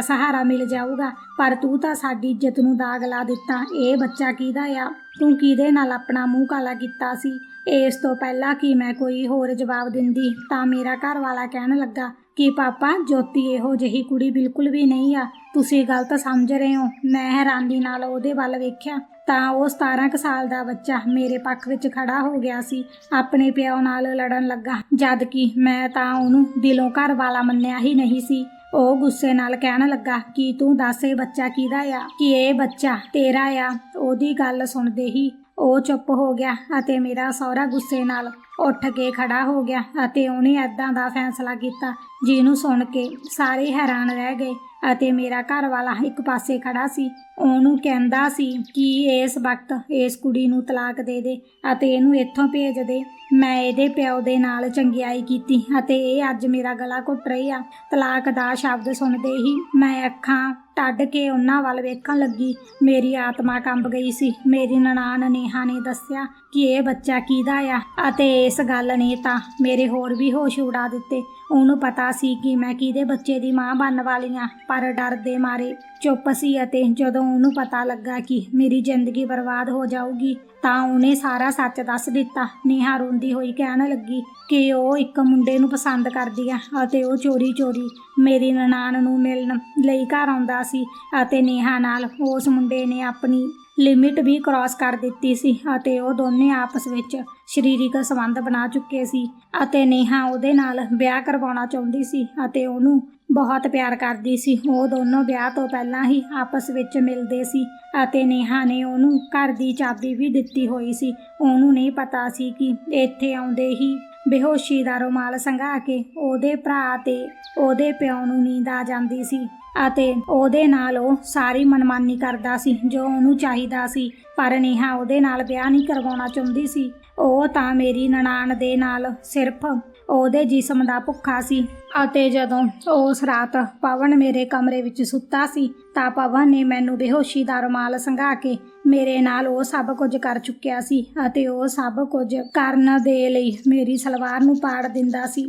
ਸਹਾਰਾ ਮਿਲ ਜਾਊਗਾ। ਪਰ ਤੂੰ ਤਾਂ ਸਾਡੀ ਇੱਜ਼ਤ ਨੂੰ ਦਾਗ ਲਾ ਦਿੱਤਾ। ਇਹ ਬੱਚਾ ਕਿਹਦਾ ਆ? ਤੂੰ ਕਿਹਦੇ ਨਾਲ ਆਪਣਾ ਮੂੰਹ ਕਾਲਾ ਕੀਤਾ ਸੀ? ਇਸ ਤੋਂ ਪਹਿਲਾਂ ਕਿ ਮੈਂ ਕੋਈ ਹੋਰ ਜਵਾਬ ਦਿੰਦੀ, ਤਾਂ ਮੇਰਾ ਘਰ ਵਾਲਾ ਕਹਿਣ ਲੱਗਾ, ਕਿ ਪਾਪਾ, ਜੋਤੀ ਇਹੋ ਜਿਹੀ ਕੁੜੀ ਬਿਲਕੁਲ ਵੀ ਨਹੀਂ ਆ? ਤੁਸੀਂ ਗਲਤ ਸਮਝ ਰਹੇ ਹੋ। ਮੈਂ ਹੈਰਾਨੀ ਨਾਲ ਉਹਦੇ ਵੱਲ ਵੇਖਿਆ। ਤਾਂ ਉਹ 17 ਕੁ ਸਾਲ ਦਾ ਬੱਚਾ ਮੇਰੇ ਪੱਖ ਵਿੱਚ ਖੜਾ ਹੋ ਗਿਆ ਸੀ। ਆਪਣੇ ਪਿਓ ਨਾਲ ਲੜਨ ਲੱਗਾ। ਜਦ ਕਿ ਮੈਂ ਤਾਂ ਉਹਨੂੰ ਦਿਲੋਂ ਘਰ ਵਾਲਾ ਮੰਨਿਆ ਹੀ ਨਹੀਂ ਸੀ। ਉਹ ਗੁੱਸੇ ਨਾਲ ਕਹਿਣ ਲੱਗਾ, ਕਿ ਤੂੰ ਦੱਸ ਇਹ ਬੱਚਾ ਕਿਹਦਾ ਆ? ਕਿ ਇਹ ਬੱਚਾ ਤੇਰਾ ਆ? ਉਹਦੀ ਗੱਲ ਸੁਣਦੇ ਹੀ ਉਹ ਚੁੱਪ ਹੋ ਗਿਆ ਅਤੇ ਮੇਰਾ ਸਹੁਰਾ ਗੁੱਸੇ ਨਾਲ ਉੱਠ ਕੇ ਖੜਾ ਹੋ ਗਿਆ ਅਤੇ ਉਹਨੇ ਐਦਾਂ ਦਾ ਫੈਸਲਾ ਕੀਤਾ ਜਿਹਨੂੰ ਸੁਣ ਕੇ ਸਾਰੇ ਹੈਰਾਨ ਰਹਿ ਗਏ ਅਤੇ ਮੇਰਾ ਘਰ ਵਾਲਾ ਇੱਕ ਪਾਸੇ ਖੜਾ ਸੀ। ਉਹਨੂੰ ਕਹਿੰਦਾ ਸੀ ਕਿ ਇਸ ਵਕਤ ਇਸ ਕੁੜੀ ਨੂੰ ਤਲਾਕ ਦੇ ਦੇ ਅਤੇ ਇਹਨੂੰ ਇੱਥੋਂ ਭੇਜ ਦੇ। ਮੈਂ ਇਹਦੇ ਪਿਓ ਦੇ ਨਾਲ ਚੰਗਿਆਈ ਕੀਤੀ ਅਤੇ ਇਹ ਅੱਜ ਮੇਰਾ ਗਲਾ ਘੁੱਟ ਰਹੀ ਆ। ਤਲਾਕ ਦਾ ਸ਼ਬਦ ਸੁਣਦੇ ਹੀ ਮੈਂ ਅੱਖਾਂ ਟੱਡ ਕੇ ਉਹਨਾਂ ਵੱਲ ਵੇਖਣ ਲੱਗੀ। ਮੇਰੀ ਆਤਮਾ ਕੰਬ ਗਈ ਸੀ। ਮੇਰੀ ਨਨਾਣ ਨੇਹਾ ਨੇ ਦੱਸਿਆ ਕਿ ਇਹ ਬੱਚਾ ਕਿਹਦਾ ਆ ਅਤੇ ਇਸ ਗੱਲ ਨੇ ਤਾਂ ਮੇਰੇ ਹੋਰ ਵੀ ਹੋਸ਼ ਉਡਾ ਦਿੱਤੇ। ਉਹਨੂੰ ਪਤਾ ਸੀ ਕਿ ਮੈਂ ਕਿਹਦੇ ਬੱਚੇ ਦੀ ਮਾਂ ਬਣਨ ਵਾਲੀ ਆ, ਪਰ ਡਰ ਦੇ ਮਾਰੇ ਚੁੱਪ ਸੀ ਅਤੇ ਜਦੋਂ ਉਹਨੂੰ ਪਤਾ ਲੱਗਾ ਕਿ ਮੇਰੀ ਜ਼ਿੰਦਗੀ ਬਰਬਾਦ ਹੋ ਜਾਊਗੀ, ਤਾਂ ਉਹਨੇ ਸਾਰਾ ਸੱਚ ਦੱਸ ਦਿੱਤਾ। ਨੇਹਾ ਰੋਂਦੀ ਹੋਈ ਕਹਿਣ ਲੱਗੀ ਕਿ ਉਹ ਇੱਕ ਮੁੰਡੇ ਨੂੰ ਪਸੰਦ ਕਰਦੀ ਆ ਅਤੇ ਉਹ ਚੋਰੀ-ਚੋਰੀ ਮੇਰੀ ਨਨਾਣ ਨੂੰ ਮਿਲਣ ਲਈ ਘਰ ਆਉਂਦਾ ਸੀ ਅਤੇ ਨੇਹਾ ਨਾਲ ਉਸ ਮੁੰਡੇ ਨੇ ਆਪਣੀ ਲਿਮਿਟ ਵੀ ਕ੍ਰਾਸ ਕਰ ਦਿੱਤੀ ਸੀ ਅਤੇ ਉਹ ਦੋਨੇ ਆਪਸ ਵਿੱਚ ਸਰੀਰਕ ਸੰਬੰਧ ਬਣਾ ਚੁੱਕੇ ਸੀ ਅਤੇ ਨੇਹਾ ਉਹਦੇ ਨਾਲ ਵਿਆਹ ਕਰਵਾਉਣਾ ਚਾਹੁੰਦੀ ਸੀ ਅਤੇ ਉਹਨੂੰ ਬਹੁਤ ਪਿਆਰ ਕਰਦੀ ਸੀ। ਉਹ ਦੋਨੋਂ ਵਿਆਹ ਤੋਂ ਪਹਿਲਾਂ ਹੀ ਆਪਸ ਵਿੱਚ ਮਿਲਦੇ ਸੀ ਅਤੇ ਨੇਹਾ ਨੇ ਉਹਨੂੰ ਘਰ ਦੀ ਚਾਬੀ ਵੀ ਦਿੱਤੀ ਹੋਈ ਸੀ। ਉਹਨੂੰ ਨਹੀਂ ਪਤਾ ਸੀ ਕਿ ਇੱਥੇ ਆਉਂਦੇ ਹੀ ਬੇਹੋਸ਼ੀ ਦਾ ਰੁਮਾਲ ਸੰਘਾ ਕੇ ਉਹਦੇ ਭਰਾ ਤੇ ਉਹਦੇ ਪਿਓ ਨੂੰ ਨੀਂਦ ਆ ਜਾਂਦੀ ਸੀ ਅਤੇ ਉਹਦੇ ਨਾਲ ਉਹ ਸਾਰੀ ਮਨਮਾਨੀ ਕਰਦਾ ਸੀ, ਜੋ ਉਹਨੂੰ ਚਾਹੀਦਾ ਸੀ। ਪਰ ਨੇਹਾ ਉਹਦੇ ਨਾਲ ਵਿਆਹ ਨਹੀਂ ਕਰਵਾਉਣਾ ਚਾਹੁੰਦੀ ਸੀ। ਉਹ ਤਾਂ ਮੇਰੀ ਨਨਾਣ ਦੇ ਨਾਲ ਸਿਰਫ ਉਹਦੇ ਜਿਸਮ ਦਾ ਭੁੱਖਾ ਸੀ। ਅਤੇ ਜਦੋਂ ਉਸ ਰਾਤ ਪਵਨ ਮੇਰੇ ਕਮਰੇ ਵਿੱਚ ਸੁੱਤਾ ਸੀ, ਤਾਂ ਪਵਨ ਨੇ ਮੈਨੂੰ ਬੇਹੋਸ਼ੀ ਦਾ ਰੁਮਾਲ ਸੰਘਾ ਕੇ ਮੇਰੇ ਨਾਲ ਉਹ ਸਭ ਕੁਝ ਕਰ ਚੁੱਕਿਆ ਸੀ ਅਤੇ ਉਹ ਸਭ ਕੁਝ ਕਰਨ ਦੇ ਲਈ ਮੇਰੀ ਸਲਵਾਰ ਨੂੰ ਪਾੜ ਦਿੰਦਾ ਸੀ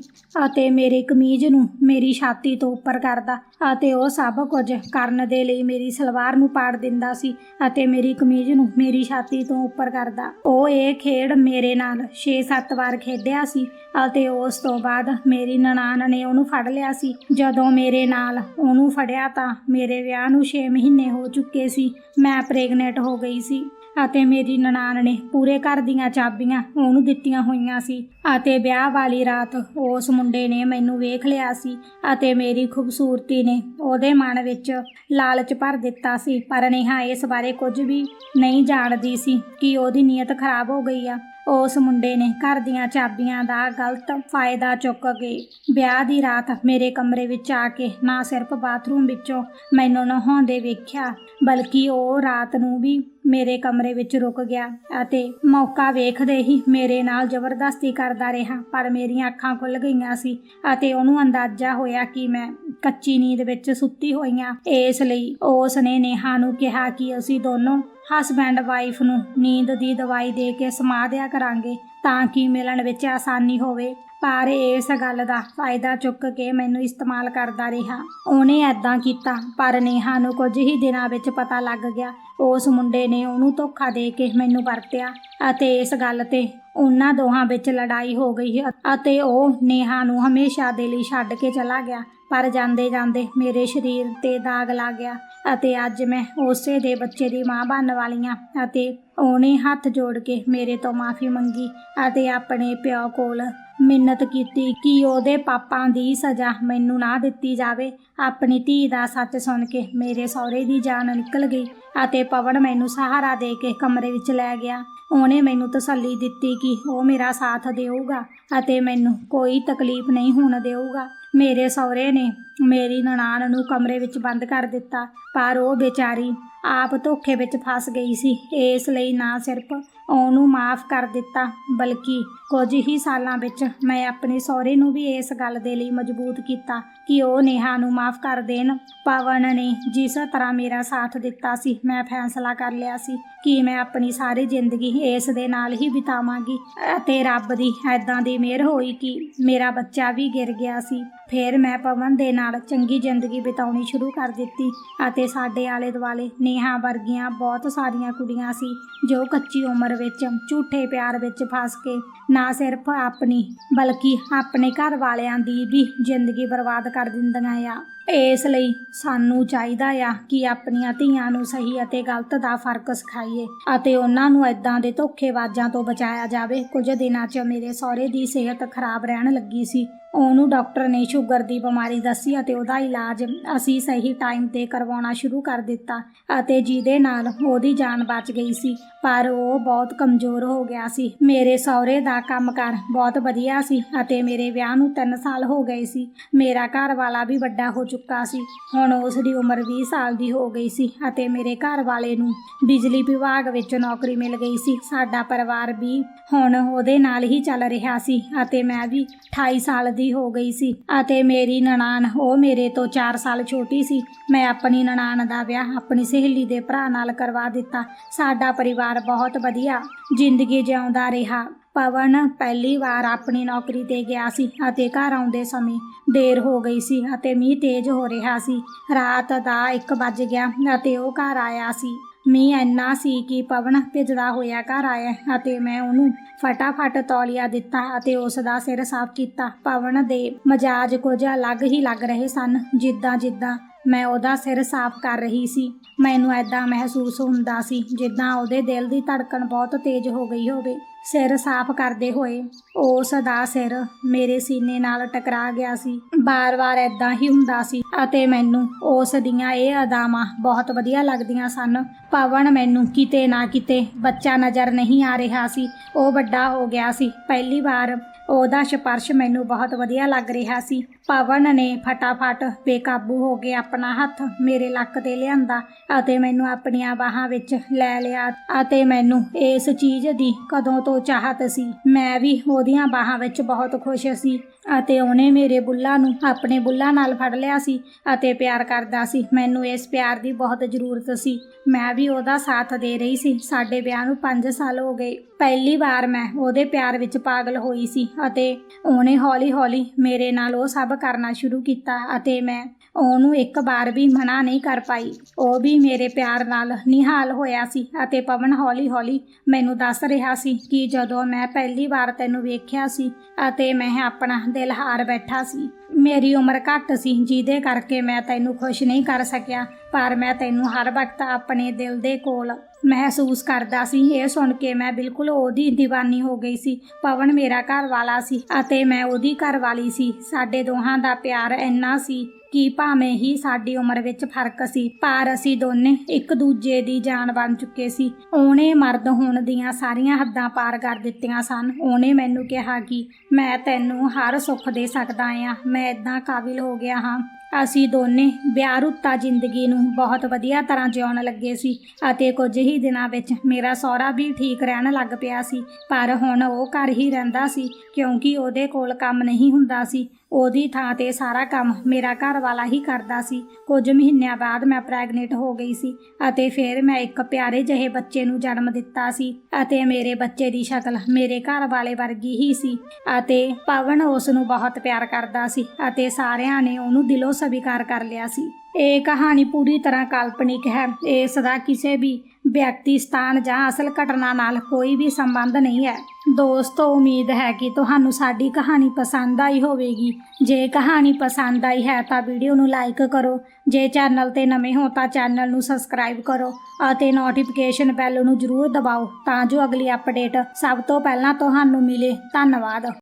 ਅਤੇ ਮੇਰੇ ਕਮੀਜ਼ ਨੂੰ ਮੇਰੀ ਛਾਤੀ ਤੋਂ ਉੱਪਰ ਕਰਦਾ ਅਤੇ ਉਹ ਸਭ ਕੁਝ ਕਰਨ ਦੇ ਲਈ ਮੇਰੀ ਸਲਵਾਰ ਨੂੰ ਪਾੜ ਦਿੰਦਾ ਸੀ ਅਤੇ ਮੇਰੀ ਕਮੀਜ਼ ਨੂੰ ਮੇਰੀ ਛਾਤੀ ਤੋਂ ਉੱਪਰ ਕਰਦਾ। ਉਹ ਇਹ ਖੇਡ ਮੇਰੇ ਨਾਲ 6-7 ਵਾਰ ਖੇਡਿਆ ਸੀ ਅਤੇ ਉਸ ਤੋਂ ਬਾਅਦ ਮੇਰੀ ਨਨਾਣ ਨੇ ਉਹਨੂੰ ਫੜ ਲਿਆ ਸੀ। ਜਦੋਂ ਮੇਰੇ ਨਾਲ ਉਹਨੂੰ ਫੜਿਆ ਤਾਂ ਮੇਰੇ ਵਿਆਹ ਨੂੰ 6 ਮਹੀਨੇ ਹੋ ਚੁੱਕੇ ਸੀ। ਮੈਂ ਪ੍ਰੈਗਨੈਂਟ ਹੋ ਗਈ ਸੀ ਅਤੇ ਮੇਰੀ ਨਨਾਣ ਨੇ ਪੂਰੇ ਘਰ ਦੀਆਂ ਚਾਬੀਆਂ ਉਹਨੂੰ ਦਿੱਤੀਆਂ ਹੋਈਆਂ ਸੀ ਅਤੇ ਵਿਆਹ ਵਾਲੀ ਰਾਤ ਉਸ ਮੁੰਡੇ ਨੇ ਮੈਨੂੰ ਵੇਖ ਲਿਆ ਸੀ ਅਤੇ ਮੇਰੀ ਖੂਬਸੂਰਤੀ ਨੇ ਉਹਦੇ ਮਨ ਵਿੱਚ ਲਾਲਚ ਭਰ ਦਿੱਤਾ ਸੀ। ਪਰ ਨੇਹਾ ਇਸ ਬਾਰੇ ਕੁਝ ਵੀ ਨਹੀਂ ਜਾਣਦੀ ਸੀ ਕਿ ਉਹਦੀ ਨੀਅਤ ਖਰਾਬ ਹੋ ਗਈ ਆ। ਉਸ ਮੁੰਡੇ ਨੇ ਘਰ ਦੀਆਂ ਚਾਬੀਆਂ ਦਾ ਗਲਤ ਫਾਇਦਾ ਚੁੱਕ ਕੇ ਵਿਆਹ ਦੀ ਰਾਤ ਮੇਰੇ ਕਮਰੇ ਵਿੱਚ ਆ ਕੇ ਨਾ ਸਿਰਫ ਬਾਥਰੂਮ ਵਿੱਚੋਂ ਮੈਨੂੰ ਨਹਾਉਂਦੇ ਵੇਖਿਆ, ਬਲਕਿ ਉਹ ਰਾਤ ਨੂੰ ਵੀ ਮੇਰੇ ਕਮਰੇ ਵਿੱਚ ਰੁਕ ਗਿਆ ਅਤੇ ਮੌਕਾ ਵੇਖਦੇ ਹੀ ਮੇਰੇ ਨਾਲ ਜ਼ਬਰਦਸਤੀ ਕਰਦਾ ਰਿਹਾ। ਪਰ ਮੇਰੀਆਂ ਅੱਖਾਂ ਖੁੱਲ ਗਈਆਂ ਸੀ ਅਤੇ ਉਹਨੂੰ ਅੰਦਾਜ਼ਾ ਹੋਇਆ ਕਿ ਮੈਂ ਕੱਚੀ ਨੀਂਦ ਵਿੱਚ ਸੁੱਤੀ ਹੋਈਆਂ ਇਸ ਲਈ ਉਸ ਨੇ ਨੇਹਾ ਨੂੰ ਕਿਹਾ ਕਿ ਅਸੀਂ ਦੋਨੋਂ ਹਸਬੈਂਡ ਵਾਈਫ ਨੂੰ ਨੀਂਦ ਦੀ ਦਵਾਈ ਦੇ ਕੇ ਸਮਾ ਦਿਆ ਕਰਾਂਗੇ ਤਾਂ ਕਿ ਮਿਲਣ ਵਿੱਚ ਆਸਾਨੀ ਹੋਵੇ। ਪਰ ਇਸ ਗੱਲ ਦਾ ਫਾਇਦਾ ਚੁੱਕ ਕੇ ਮੈਨੂੰ ਇਸਤੇਮਾਲ ਕਰਦਾ ਰਿਹਾ। ਉਹਨੇ ਐਦਾਂ ਕੀਤਾ, ਪਰ ਨੇਹਾ ਨੂੰ ਕੁਝ ਹੀ ਦਿਨਾਂ ਵਿੱਚ ਪਤਾ ਲੱਗ ਗਿਆ। ਉਸ ਮੁੰਡੇ ਨੇ ਉਹਨੂੰ ਧੋਖਾ ਦੇ ਕੇ ਮੈਨੂੰ ਵਰਤਿਆ ਅਤੇ ਇਸ ਗੱਲ ਤੇ ਉਹਨਾਂ ਦੋਹਾਂ ਵਿੱਚ ਲੜਾਈ ਹੋ ਗਈ ਅਤੇ ਉਹ ਨੇਹਾ ਨੂੰ ਹਮੇਸ਼ਾ ਦੇ ਲਈ ਛੱਡ ਕੇ ਚਲਾ ਗਿਆ। ਪਰ ਜਾਂਦੇ ਜਾਂਦੇ ਮੇਰੇ ਸਰੀਰ ਤੇ ਦਾਗ ਲੱਗ ਗਿਆ। ਅਤੇ ਅੱਜ ਮੈਂ ਉਸੇ ਦੇ ਬੱਚੇ ਦੀ ਮਾਂ ਬਣਨ ਵਾਲੀ ਹਾਂ ਅਤੇ ਉਹਨੇ ਹੱਥ ਜੋੜ ਕੇ ਮੇਰੇ ਤੋਂ ਮਾਫੀ ਮੰਗੀ ਅਤੇ ਆਪਣੇ ਪਿਓ ਕੋਲ ਮਿੰਨਤ ਕੀਤੀ ਕਿ ਉਹਦੇ ਪਾਪਾਂ ਦੀ ਸਜ਼ਾ ਮੈਨੂੰ ਨਾ ਦਿੱਤੀ ਜਾਵੇ। ਆਪਣੀ ਧੀ ਦਾ ਸੱਚ ਸੁਣ ਕੇ ਮੇਰੇ ਸਹੁਰੇ ਦੀ ਜਾਨ ਨਿਕਲ ਗਈ ਅਤੇ ਪਵਨ ਮੈਨੂੰ ਸਹਾਰਾ ਦੇ ਕੇ ਕਮਰੇ ਵਿੱਚ ਲੈ ਗਿਆ। ਉਹਨੇ ਮੈਨੂੰ ਤਸੱਲੀ ਦਿੱਤੀ ਕਿ ਉਹ ਮੇਰਾ ਸਾਥ ਦੇਊਗਾ ਅਤੇ ਮੈਨੂੰ ਕੋਈ ਤਕਲੀਫ ਨਹੀਂ ਹੋਣ ਦੇਊਗਾ। ਮੇਰੇ ਸਹੁਰੇ ਨੇ ਮੇਰੀ ਨਨਾਣ ਨੂੰ ਕਮਰੇ ਵਿੱਚ ਬੰਦ ਕਰ ਦਿੱਤਾ, ਪਰ ਉਹ ਵਿਚਾਰੀ ਆਪ ਧੋਖੇ ਵਿੱਚ ਫਸ ਗਈ ਸੀ। ਇਸ ਲਈ ਨਾ ਸਿਰਫ ਉਹਨੂੰ ਮਾਫ ਕਰ ਦਿੱਤਾ, ਬਲਕਿ ਕੁਝ ਹੀ ਸਾਲਾਂ ਵਿੱਚ ਮੈਂ ਆਪਣੇ ਸਹੁਰੇ ਨੂੰ ਵੀ ਇਸ ਗੱਲ ਦੇ ਲਈ ਮਜਬੂਤ ਕੀਤਾ ਕਿ ਉਹ ਨੇਹਾ ਨੂੰ ਮਾਫ ਕਰ ਦੇਣ। ਪਵਨ ਨੇ ਜਿਸ ਤਰ੍ਹਾਂ ਮੇਰਾ ਸਾਥ ਦਿੱਤਾ ਸੀ, ਮੈਂ ਫੈਸਲਾ ਕਰ ਲਿਆ ਸੀ ਕਿ ਮੈਂ ਆਪਣੀ ਸਾਰੀ ਜ਼ਿੰਦਗੀ ਇਸ ਦੇ ਨਾਲ ਹੀ ਬਿਤਾਵਾਂਗੀ ਅਤੇ ਰੱਬ ਦੀ ਐਦਾਂ ਦੀ ਮਿਹਰ ਹੋਈ ਕਿ ਮੇਰਾ ਬੱਚਾ ਵੀ ਗਿਰ ਗਿਆ ਸੀ। ਫਿਰ ਮੈਂ ਪਵਨ ਦੇ ਨਾਲ ਚੰਗੀ ਜ਼ਿੰਦਗੀ ਬਿਤਾਉਣੀ ਸ਼ੁਰੂ ਕਰ ਦਿੱਤੀ ਅਤੇ ਸਾਡੇ ਆਲੇ ਦੁਆਲੇ ਨੇਹਾ ਵਰਗੀਆਂ ਬਹੁਤ ਸਾਰੀਆਂ ਕੁੜੀਆਂ ਸੀ ਜੋ ਕੱਚੀ ਉਮਰ ਵਿੱਚ, ਝੂਠੇ ਪਿਆਰ ਵਿੱਚ ਫਸ ਕੇ ਨਾ ਸਿਰਫ ਆਪਣੀ ਬਲਕਿ ਆਪਣੇ ਘਰ ਵਾਲਿਆਂ ਦੀ ਵੀ ਜ਼ਿੰਦਗੀ ਬਰਬਾਦ ਕਰ ਦਿੰਦੀਆਂ ਆ। ਇਸ ਲਈ ਸਾਨੂੰ ਚਾਹੀਦਾ ਆ ਕਿ ਆਪਣੀਆਂ ਧੀਆਂ ਨੂੰ ਸਹੀ ਅਤੇ ਗਲਤ ਦਾ ਫ਼ਰਕ ਸਿਖਾਈਏ ਅਤੇ ਉਹਨਾਂ ਨੂੰ ਇਦਾਂ ਦੇ ਧੋਖੇਬਾਜ਼ਾਂ ਤੋਂ ਬਚਾਇਆ ਜਾਵੇ। ਕੁਝ ਦਿਨਾਂ 'ਚ ਮੇਰੇ ਸਹੁਰੇ ਦੀ ਸਿਹਤ ਖਰਾਬ ਰਹਿਣ ਲੱਗੀ ਸੀ। ਉਹਨੂੰ ਡਾਕਟਰ ਨੇ ਸ਼ੂਗਰ ਦੀ ਬਿਮਾਰੀ ਦੱਸੀ ਅਤੇ ਉਹਦਾ ਇਲਾਜ ਅਸੀਂ ਸਹੀ ਟਾਈਮ ਤੇ ਕਰਵਾਉਣਾ ਸ਼ੁਰੂ ਕਰ ਦਿੱਤਾ ਅਤੇ ਜਿਹਦੇ ਨਾਲ ਉਹਦੀ ਜਾਨ ਬਚ ਗਈ ਸੀ। ਪਰ ਉਹ ਬਹੁਤ ਕਮਜ਼ੋਰ ਹੋ ਗਿਆ ਸੀ। ਮੇਰੇ ਸਹੁਰੇ ਦਾ ਕੰਮਕਾਰ ਬਹੁਤ ਵਧੀਆ ਸੀ ਅਤੇ ਮੇਰੇ ਵਿਆਹ ਨੂੰ 3 ਸਾਲ ਹੋ ਗਏ ਸੀ। ਮੇਰਾ ਘਰ ਵਾਲਾ ਵੀ ਵੱਡਾ ਹੋ ਚੁੱਕਾ ਸੀ। ਹੁਣ ਉਸ ਦੀ ਉਮਰ 20 ਸਾਲ ਦੀ ਹੋ ਗਈ ਸੀ ਅਤੇ ਮੇਰੇ ਘਰ ਵਾਲੇ ਨੂੰ ਬਿਜਲੀ ਵਿਭਾਗ ਵਿੱਚ ਨੌਕਰੀ ਮਿਲ ਗਈ ਸੀ। ਸਾਡਾ ਪਰਿਵਾਰ ਵੀ ਹੁਣ ਉਹਦੇ ਨਾਲ ਹੀ ਚੱਲ ਰਿਹਾ ਸੀ ਅਤੇ ਮੈਂ ਵੀ 28 ਸਾਲ ਦੀ ਹੋ ਗਈ ਸੀ ਅਤੇ ਮੇਰੀ ਨਨਾਣ ਉਹ ਮੇਰੇ ਤੋਂ 4 ਸਾਲ ਛੋਟੀ ਸੀ। ਮੈਂ ਆਪਣੀ ਨਨਾਣ ਦਾ ਵਿਆਹ ਆਪਣੀ ਸਹੇਲੀ ਦੇ ਭਰਾ ਨਾਲ ਕਰਵਾ ਦਿੱਤਾ। ਸਾਡਾ ਪਰਿਵਾਰ ਬਹੁਤ ਵਧੀਆ ਜ਼ਿੰਦਗੀ ਜਿਉਂਦਾ ਰਿਹਾ। ਪਵਨ ਪਹਿਲੀ ਵਾਰ ਆਪਣੀ ਨੌਕਰੀ ਤੇ ਗਿਆ ਸੀ ਅਤੇ ਘਰ ਆਉਂਦੇ ਸਮੇਂ ਦੇਰ ਹੋ ਗਈ ਸੀ ਅਤੇ ਮੀਂਹ ਤੇਜ਼ ਹੋ ਰਿਹਾ ਸੀ। ਰਾਤ ਦਾ 1 ਵੱਜ ਗਿਆ ਅਤੇ ਉਹ ਘਰ ਆਇਆ ਸੀ। ਮੀਂਹ ਇੰਨਾ ਸੀ ਕਿ ਪਵਨ ਭਿੱਜਦਾ ਹੋਇਆ ਘਰ ਆਇਆ ਅਤੇ ਮੈਂ ਉਹਨੂੰ ਫਟਾਫਟ ਤੌਲੀਆ ਦਿੱਤਾ ਅਤੇ ਉਸ ਦਾ ਸਿਰ ਸਾਫ਼ ਕੀਤਾ। ਪਵਨ ਦੇ ਮਜਾਜ ਕੁਝ ਅਲੱਗ ਹੀ ਲੱਗ ਰਹੇ ਸਨ। ਜਿੱਦਾਂ ਜਿੱਦਾਂ ਮੈਂ ਉਹਦਾ ਸਿਰ ਸਾਫ਼ ਕਰ ਰਹੀ ਸੀ, ਮੈਨੂੰ ਐਦਾਂ ਮਹਿਸੂਸ ਹੁੰਦਾ ਸੀ ਜਿੱਦਾਂ ਉਹਦੇ ਦਿਲ ਦੀ ਧੜਕਣ ਬਹੁਤ ਤੇਜ਼ ਹੋ ਗਈ ਹੋਵੇ। ਸਿਰ ਸਾਫ਼ ਕਰਦੇ ਹੋਏ ਉਸ ਦਾ ਸਿਰ ਮੇਰੇ ਸੀਨੇ ਨਾਲ ਟਕਰਾ ਗਿਆ ਸੀ। ਬਾਰ-ਬਾਰ ਐਦਾਂ ਹੀ ਹੁੰਦਾ ਸੀ ਅਤੇ ਮੈਨੂੰ ਉਸ ਦੀਆਂ ਇਹ ਅਦਾਵਾਂ ਬਹੁਤ ਵਧੀਆ ਲੱਗਦੀਆਂ ਸਨ। ਪਵਨ ਮੈਨੂੰ ਕਿਤੇ ਨਾ ਕਿਤੇ ਬੱਚਾ ਨਜ਼ਰ ਨਹੀਂ ਆ ਰਿਹਾ ਸੀ। ਉਹ ਵੱਡਾ ਹੋ ਗਿਆ ਸੀ। ਪਹਿਲੀ ਵਾਰ ਉਹਦਾ ਸਪਰਸ਼ ਮੈਨੂੰ ਬਹੁਤ ਵਧੀਆ ਲੱਗ ਰਿਹਾ ਸੀ। ਪਵਨ ਨੇ ਫਟਾਫਟ ਬੇਕਾਬੂ ਹੋ ਕੇ ਆਪਣਾ ਹੱਥ ਮੇਰੇ ਲੱਕ ਤੇ ਲਿਆਂਦਾ ਅਤੇ ਮੈਨੂੰ ਆਪਣੀਆਂ ਬਾਹਾਂ ਵਿੱਚ ਲੈ ਲਿਆ ਅਤੇ ਮੈਨੂੰ ਇਸ ਚੀਜ਼ ਦੀ ਕਦੋਂ ਤੋਂ ਚਾਹਤ ਸੀ। ਮੈਂ ਵੀ ਉਹਦੀਆਂ ਬਾਹਾਂ ਵਿੱਚ ਬਹੁਤ ਖੁਸ਼ ਸੀ ਅਤੇ ਉਹਨੇ ਮੇਰੇ ਬੁੱਲਾਂ ਨੂੰ ਆਪਣੇ ਬੁੱਲਾਂ ਨਾਲ ਫੜ ਲਿਆ ਸੀ ਅਤੇ ਪਿਆਰ ਕਰਦਾ ਸੀ। ਮੈਨੂੰ ਇਸ ਪਿਆਰ ਦੀ ਬਹੁਤ ਜ਼ਰੂਰਤ ਸੀ। ਮੈਂ ਵੀ ਉਹਦਾ ਸਾਥ ਦੇ ਰਹੀ ਸੀ। ਸਾਡੇ ਵਿਆਹ ਨੂੰ 5 ਸਾਲ ਹੋ ਗਏ। ਪਹਿਲੀ ਵਾਰ ਮੈਂ ਉਹਦੇ ਪਿਆਰ ਵਿੱਚ ਪਾਗਲ ਹੋਈ ਸੀ ਅਤੇ ਉਹਨੇ ਹੌਲੀ-ਹੌਲੀ ਮੇਰੇ ਨਾਲ ਉਹ ਸਭ ਕਰਨਾ ਸ਼ੁਰੂ ਕੀਤਾ ਅਤੇ ਮੈਂ ਉਹਨੂੰ ਇੱਕ ਵਾਰ ਵੀ ਮਨਾ ਨਹੀਂ ਕਰ ਪਾਈ। ਉਹ ਵੀ ਮੇਰੇ ਪਿਆਰ ਨਾਲ ਨਿਹਾਲ ਹੋਇਆ ਸੀ ਅਤੇ ਪਵਨ ਹੌਲੀ-ਹੌਲੀ ਮੈਨੂੰ ਦੱਸ ਰਿਹਾ ਸੀ ਕਿ ਜਦੋਂ ਮੈਂ ਪਹਿਲੀ ਵਾਰ ਤੈਨੂੰ ਵੇਖਿਆ ਸੀ ਅਤੇ ਮੈਂ ਆਪਣਾ ਦਿਲ ਹਾਰ ਬੈਠਾ ਸੀ, ਮੇਰੀ ਉਮਰ ਘੱਟ ਸੀ, ਜਿਹਦੇ ਕਰਕੇ ਮੈਂ ਤੈਨੂੰ ਖੁਸ਼ ਨਹੀਂ ਕਰ ਸਕਿਆ, ਪਰ ਮੈਂ ਤੈਨੂੰ ਹਰ ਵਕਤ ਆਪਣੇ ਦਿਲ ਦੇ ਕੋਲ ਮਹਿਸੂਸ ਕਰਦਾ ਸੀ। ਇਹ ਸੁਣ ਕੇ ਮੈਂ ਬਿਲਕੁਲ ਉਹਦੀ دیਵਾਨੀ ਹੋ ਗਈ ਸੀ। ਪਵਨ ਮੇਰਾ ਘਰ ਵਾਲਾ ਸੀ ਅਤੇ ਮੈਂ ਉਹਦੀ ਘਰ ਵਾਲੀ ਸੀ। ਸਾਡੇ ਦੋਹਾਂ ਦਾ ਪਿਆਰ ਇੰਨਾ ਸੀ ਕਿ ਭਾਵੇਂ ਹੀ ਸਾਡੀ ਉਮਰ ਵਿੱਚ ਫ਼ਰਕ ਸੀ, ਪਰ ਅਸੀਂ ਦੋਨੇ ਇੱਕ ਦੂਜੇ ਦੀ ਜਾਨ ਬਣ ਚੁੱਕੇ ਸੀ। ਉਹਨੇ ਮਰਦ ਹੋਣ ਦੀਆਂ ਸਾਰੀਆਂ ਹੱਦਾਂ ਪਾਰ ਕਰ ਦਿੱਤੀਆਂ ਸਨ। ਉਹਨੇ ਮੈਨੂੰ ਕਿਹਾ ਕਿ ਮੈਂ ਤੈਨੂੰ ਹਰ ਸੁੱਖ ਦੇ ਸਕਦਾ ਆ। ਮੈਂ ਇਦਾਂ ਕਾਬਿਲ ਹੋ ਗਿਆ ਹਾਂ। ਅਸੀਂ ਦੋਨੇ ਵਿਆਹੁਤਾ ਜ਼ਿੰਦਗੀ ਨੂੰ ਬਹੁਤ ਵਧੀਆ ਤਰ੍ਹਾਂ ਜਿਉਣ ਲੱਗੇ ਸੀ ਅਤੇ ਕੁਝ ਹੀ ਦਿਨਾਂ ਵਿੱਚ ਮੇਰਾ ਸਹੁਰਾ ਵੀ ਠੀਕ ਰਹਿਣ ਲੱਗ ਪਿਆ ਸੀ, ਪਰ ਹੁਣ ਉਹ ਘਰ ਹੀ ਰਹਿੰਦਾ ਸੀ ਕਿਉਂਕਿ ਉਹਦੇ ਕੋਲ ਕੰਮ ਨਹੀਂ ਹੁੰਦਾ ਸੀ। ਉਹਦੀ ਥਾਂ ਤੇ ਸਾਰਾ ਕੰਮ ਮੇਰਾ ਘਰ ਵਾਲਾ ਹੀ ਕਰਦਾ ਸੀ। ਕੁਝ ਮਹੀਨਿਆਂ ਬਾਅਦ ਮੈਂ ਪ੍ਰੈਗਨੈਂਟ ਹੋ ਗਈ ਸੀ ਅਤੇ ਫਿਰ ਮੈਂ ਇੱਕ ਪਿਆਰੇ ਜਿਹੇ ਬੱਚੇ ਨੂੰ ਜਨਮ ਦਿੱਤਾ ਸੀ ਅਤੇ ਮੇਰੇ ਬੱਚੇ ਦੀ ਸ਼ਕਲ ਮੇਰੇ ਘਰ ਵਾਲੇ ਵਰਗੀ ਹੀ ਸੀ ਅਤੇ ਪਵਨ ਉਸ ਨੂੰ ਬਹੁਤ ਪਿਆਰ ਕਰਦਾ ਸੀ ਅਤੇ ਸਾਰਿਆਂ ਨੇ ਉਹਨੂੰ ਦਿਲੋਂ ਸਵੀਕਾਰ ਕਰ ਲਿਆ ਸੀ। ਇਹ ਕਹਾਣੀ ਪੂਰੀ ਤਰ੍ਹਾਂ ਕਾਲਪਨਿਕ ਹੈ। ਇਸ ਦਾ ਕਿਸੇ ਵੀ ਵਿਅਕਤੀ, ਸਥਾਨ ਜਾਂ ਅਸਲ ਘਟਨਾ ਨਾਲ ਕੋਈ ਵੀ ਸੰਬੰਧ ਨਹੀਂ ਹੈ। ਦੋਸਤੋ, ਉਮੀਦ ਹੈ ਕਿ ਤੁਹਾਨੂੰ ਸਾਡੀ ਕਹਾਣੀ ਪਸੰਦ ਆਈ ਹੋਵੇਗੀ। ਜੇ ਕਹਾਣੀ ਪਸੰਦ ਆਈ ਹੈ ਤਾਂ ਵੀਡੀਓ ਨੂੰ ਲਾਈਕ ਕਰੋ। ਜੇ ਚੈਨਲ ਤੇ ਨਵੇਂ ਹੋ ਤਾਂ ਚੈਨਲ ਨੂੰ ਸਬਸਕ੍ਰਾਈਬ ਕਰੋ ਅਤੇ ਨੋਟੀਫਿਕੇਸ਼ਨ ਬੈਲ ਨੂੰ ਜ਼ਰੂਰ ਦਬਾਓ ਤਾਂ ਜੋ ਅਗਲੀ ਅਪਡੇਟ ਸਭ ਤੋਂ ਪਹਿਲਾਂ ਤੁਹਾਨੂੰ ਮਿਲੇ। ਧੰਨਵਾਦ।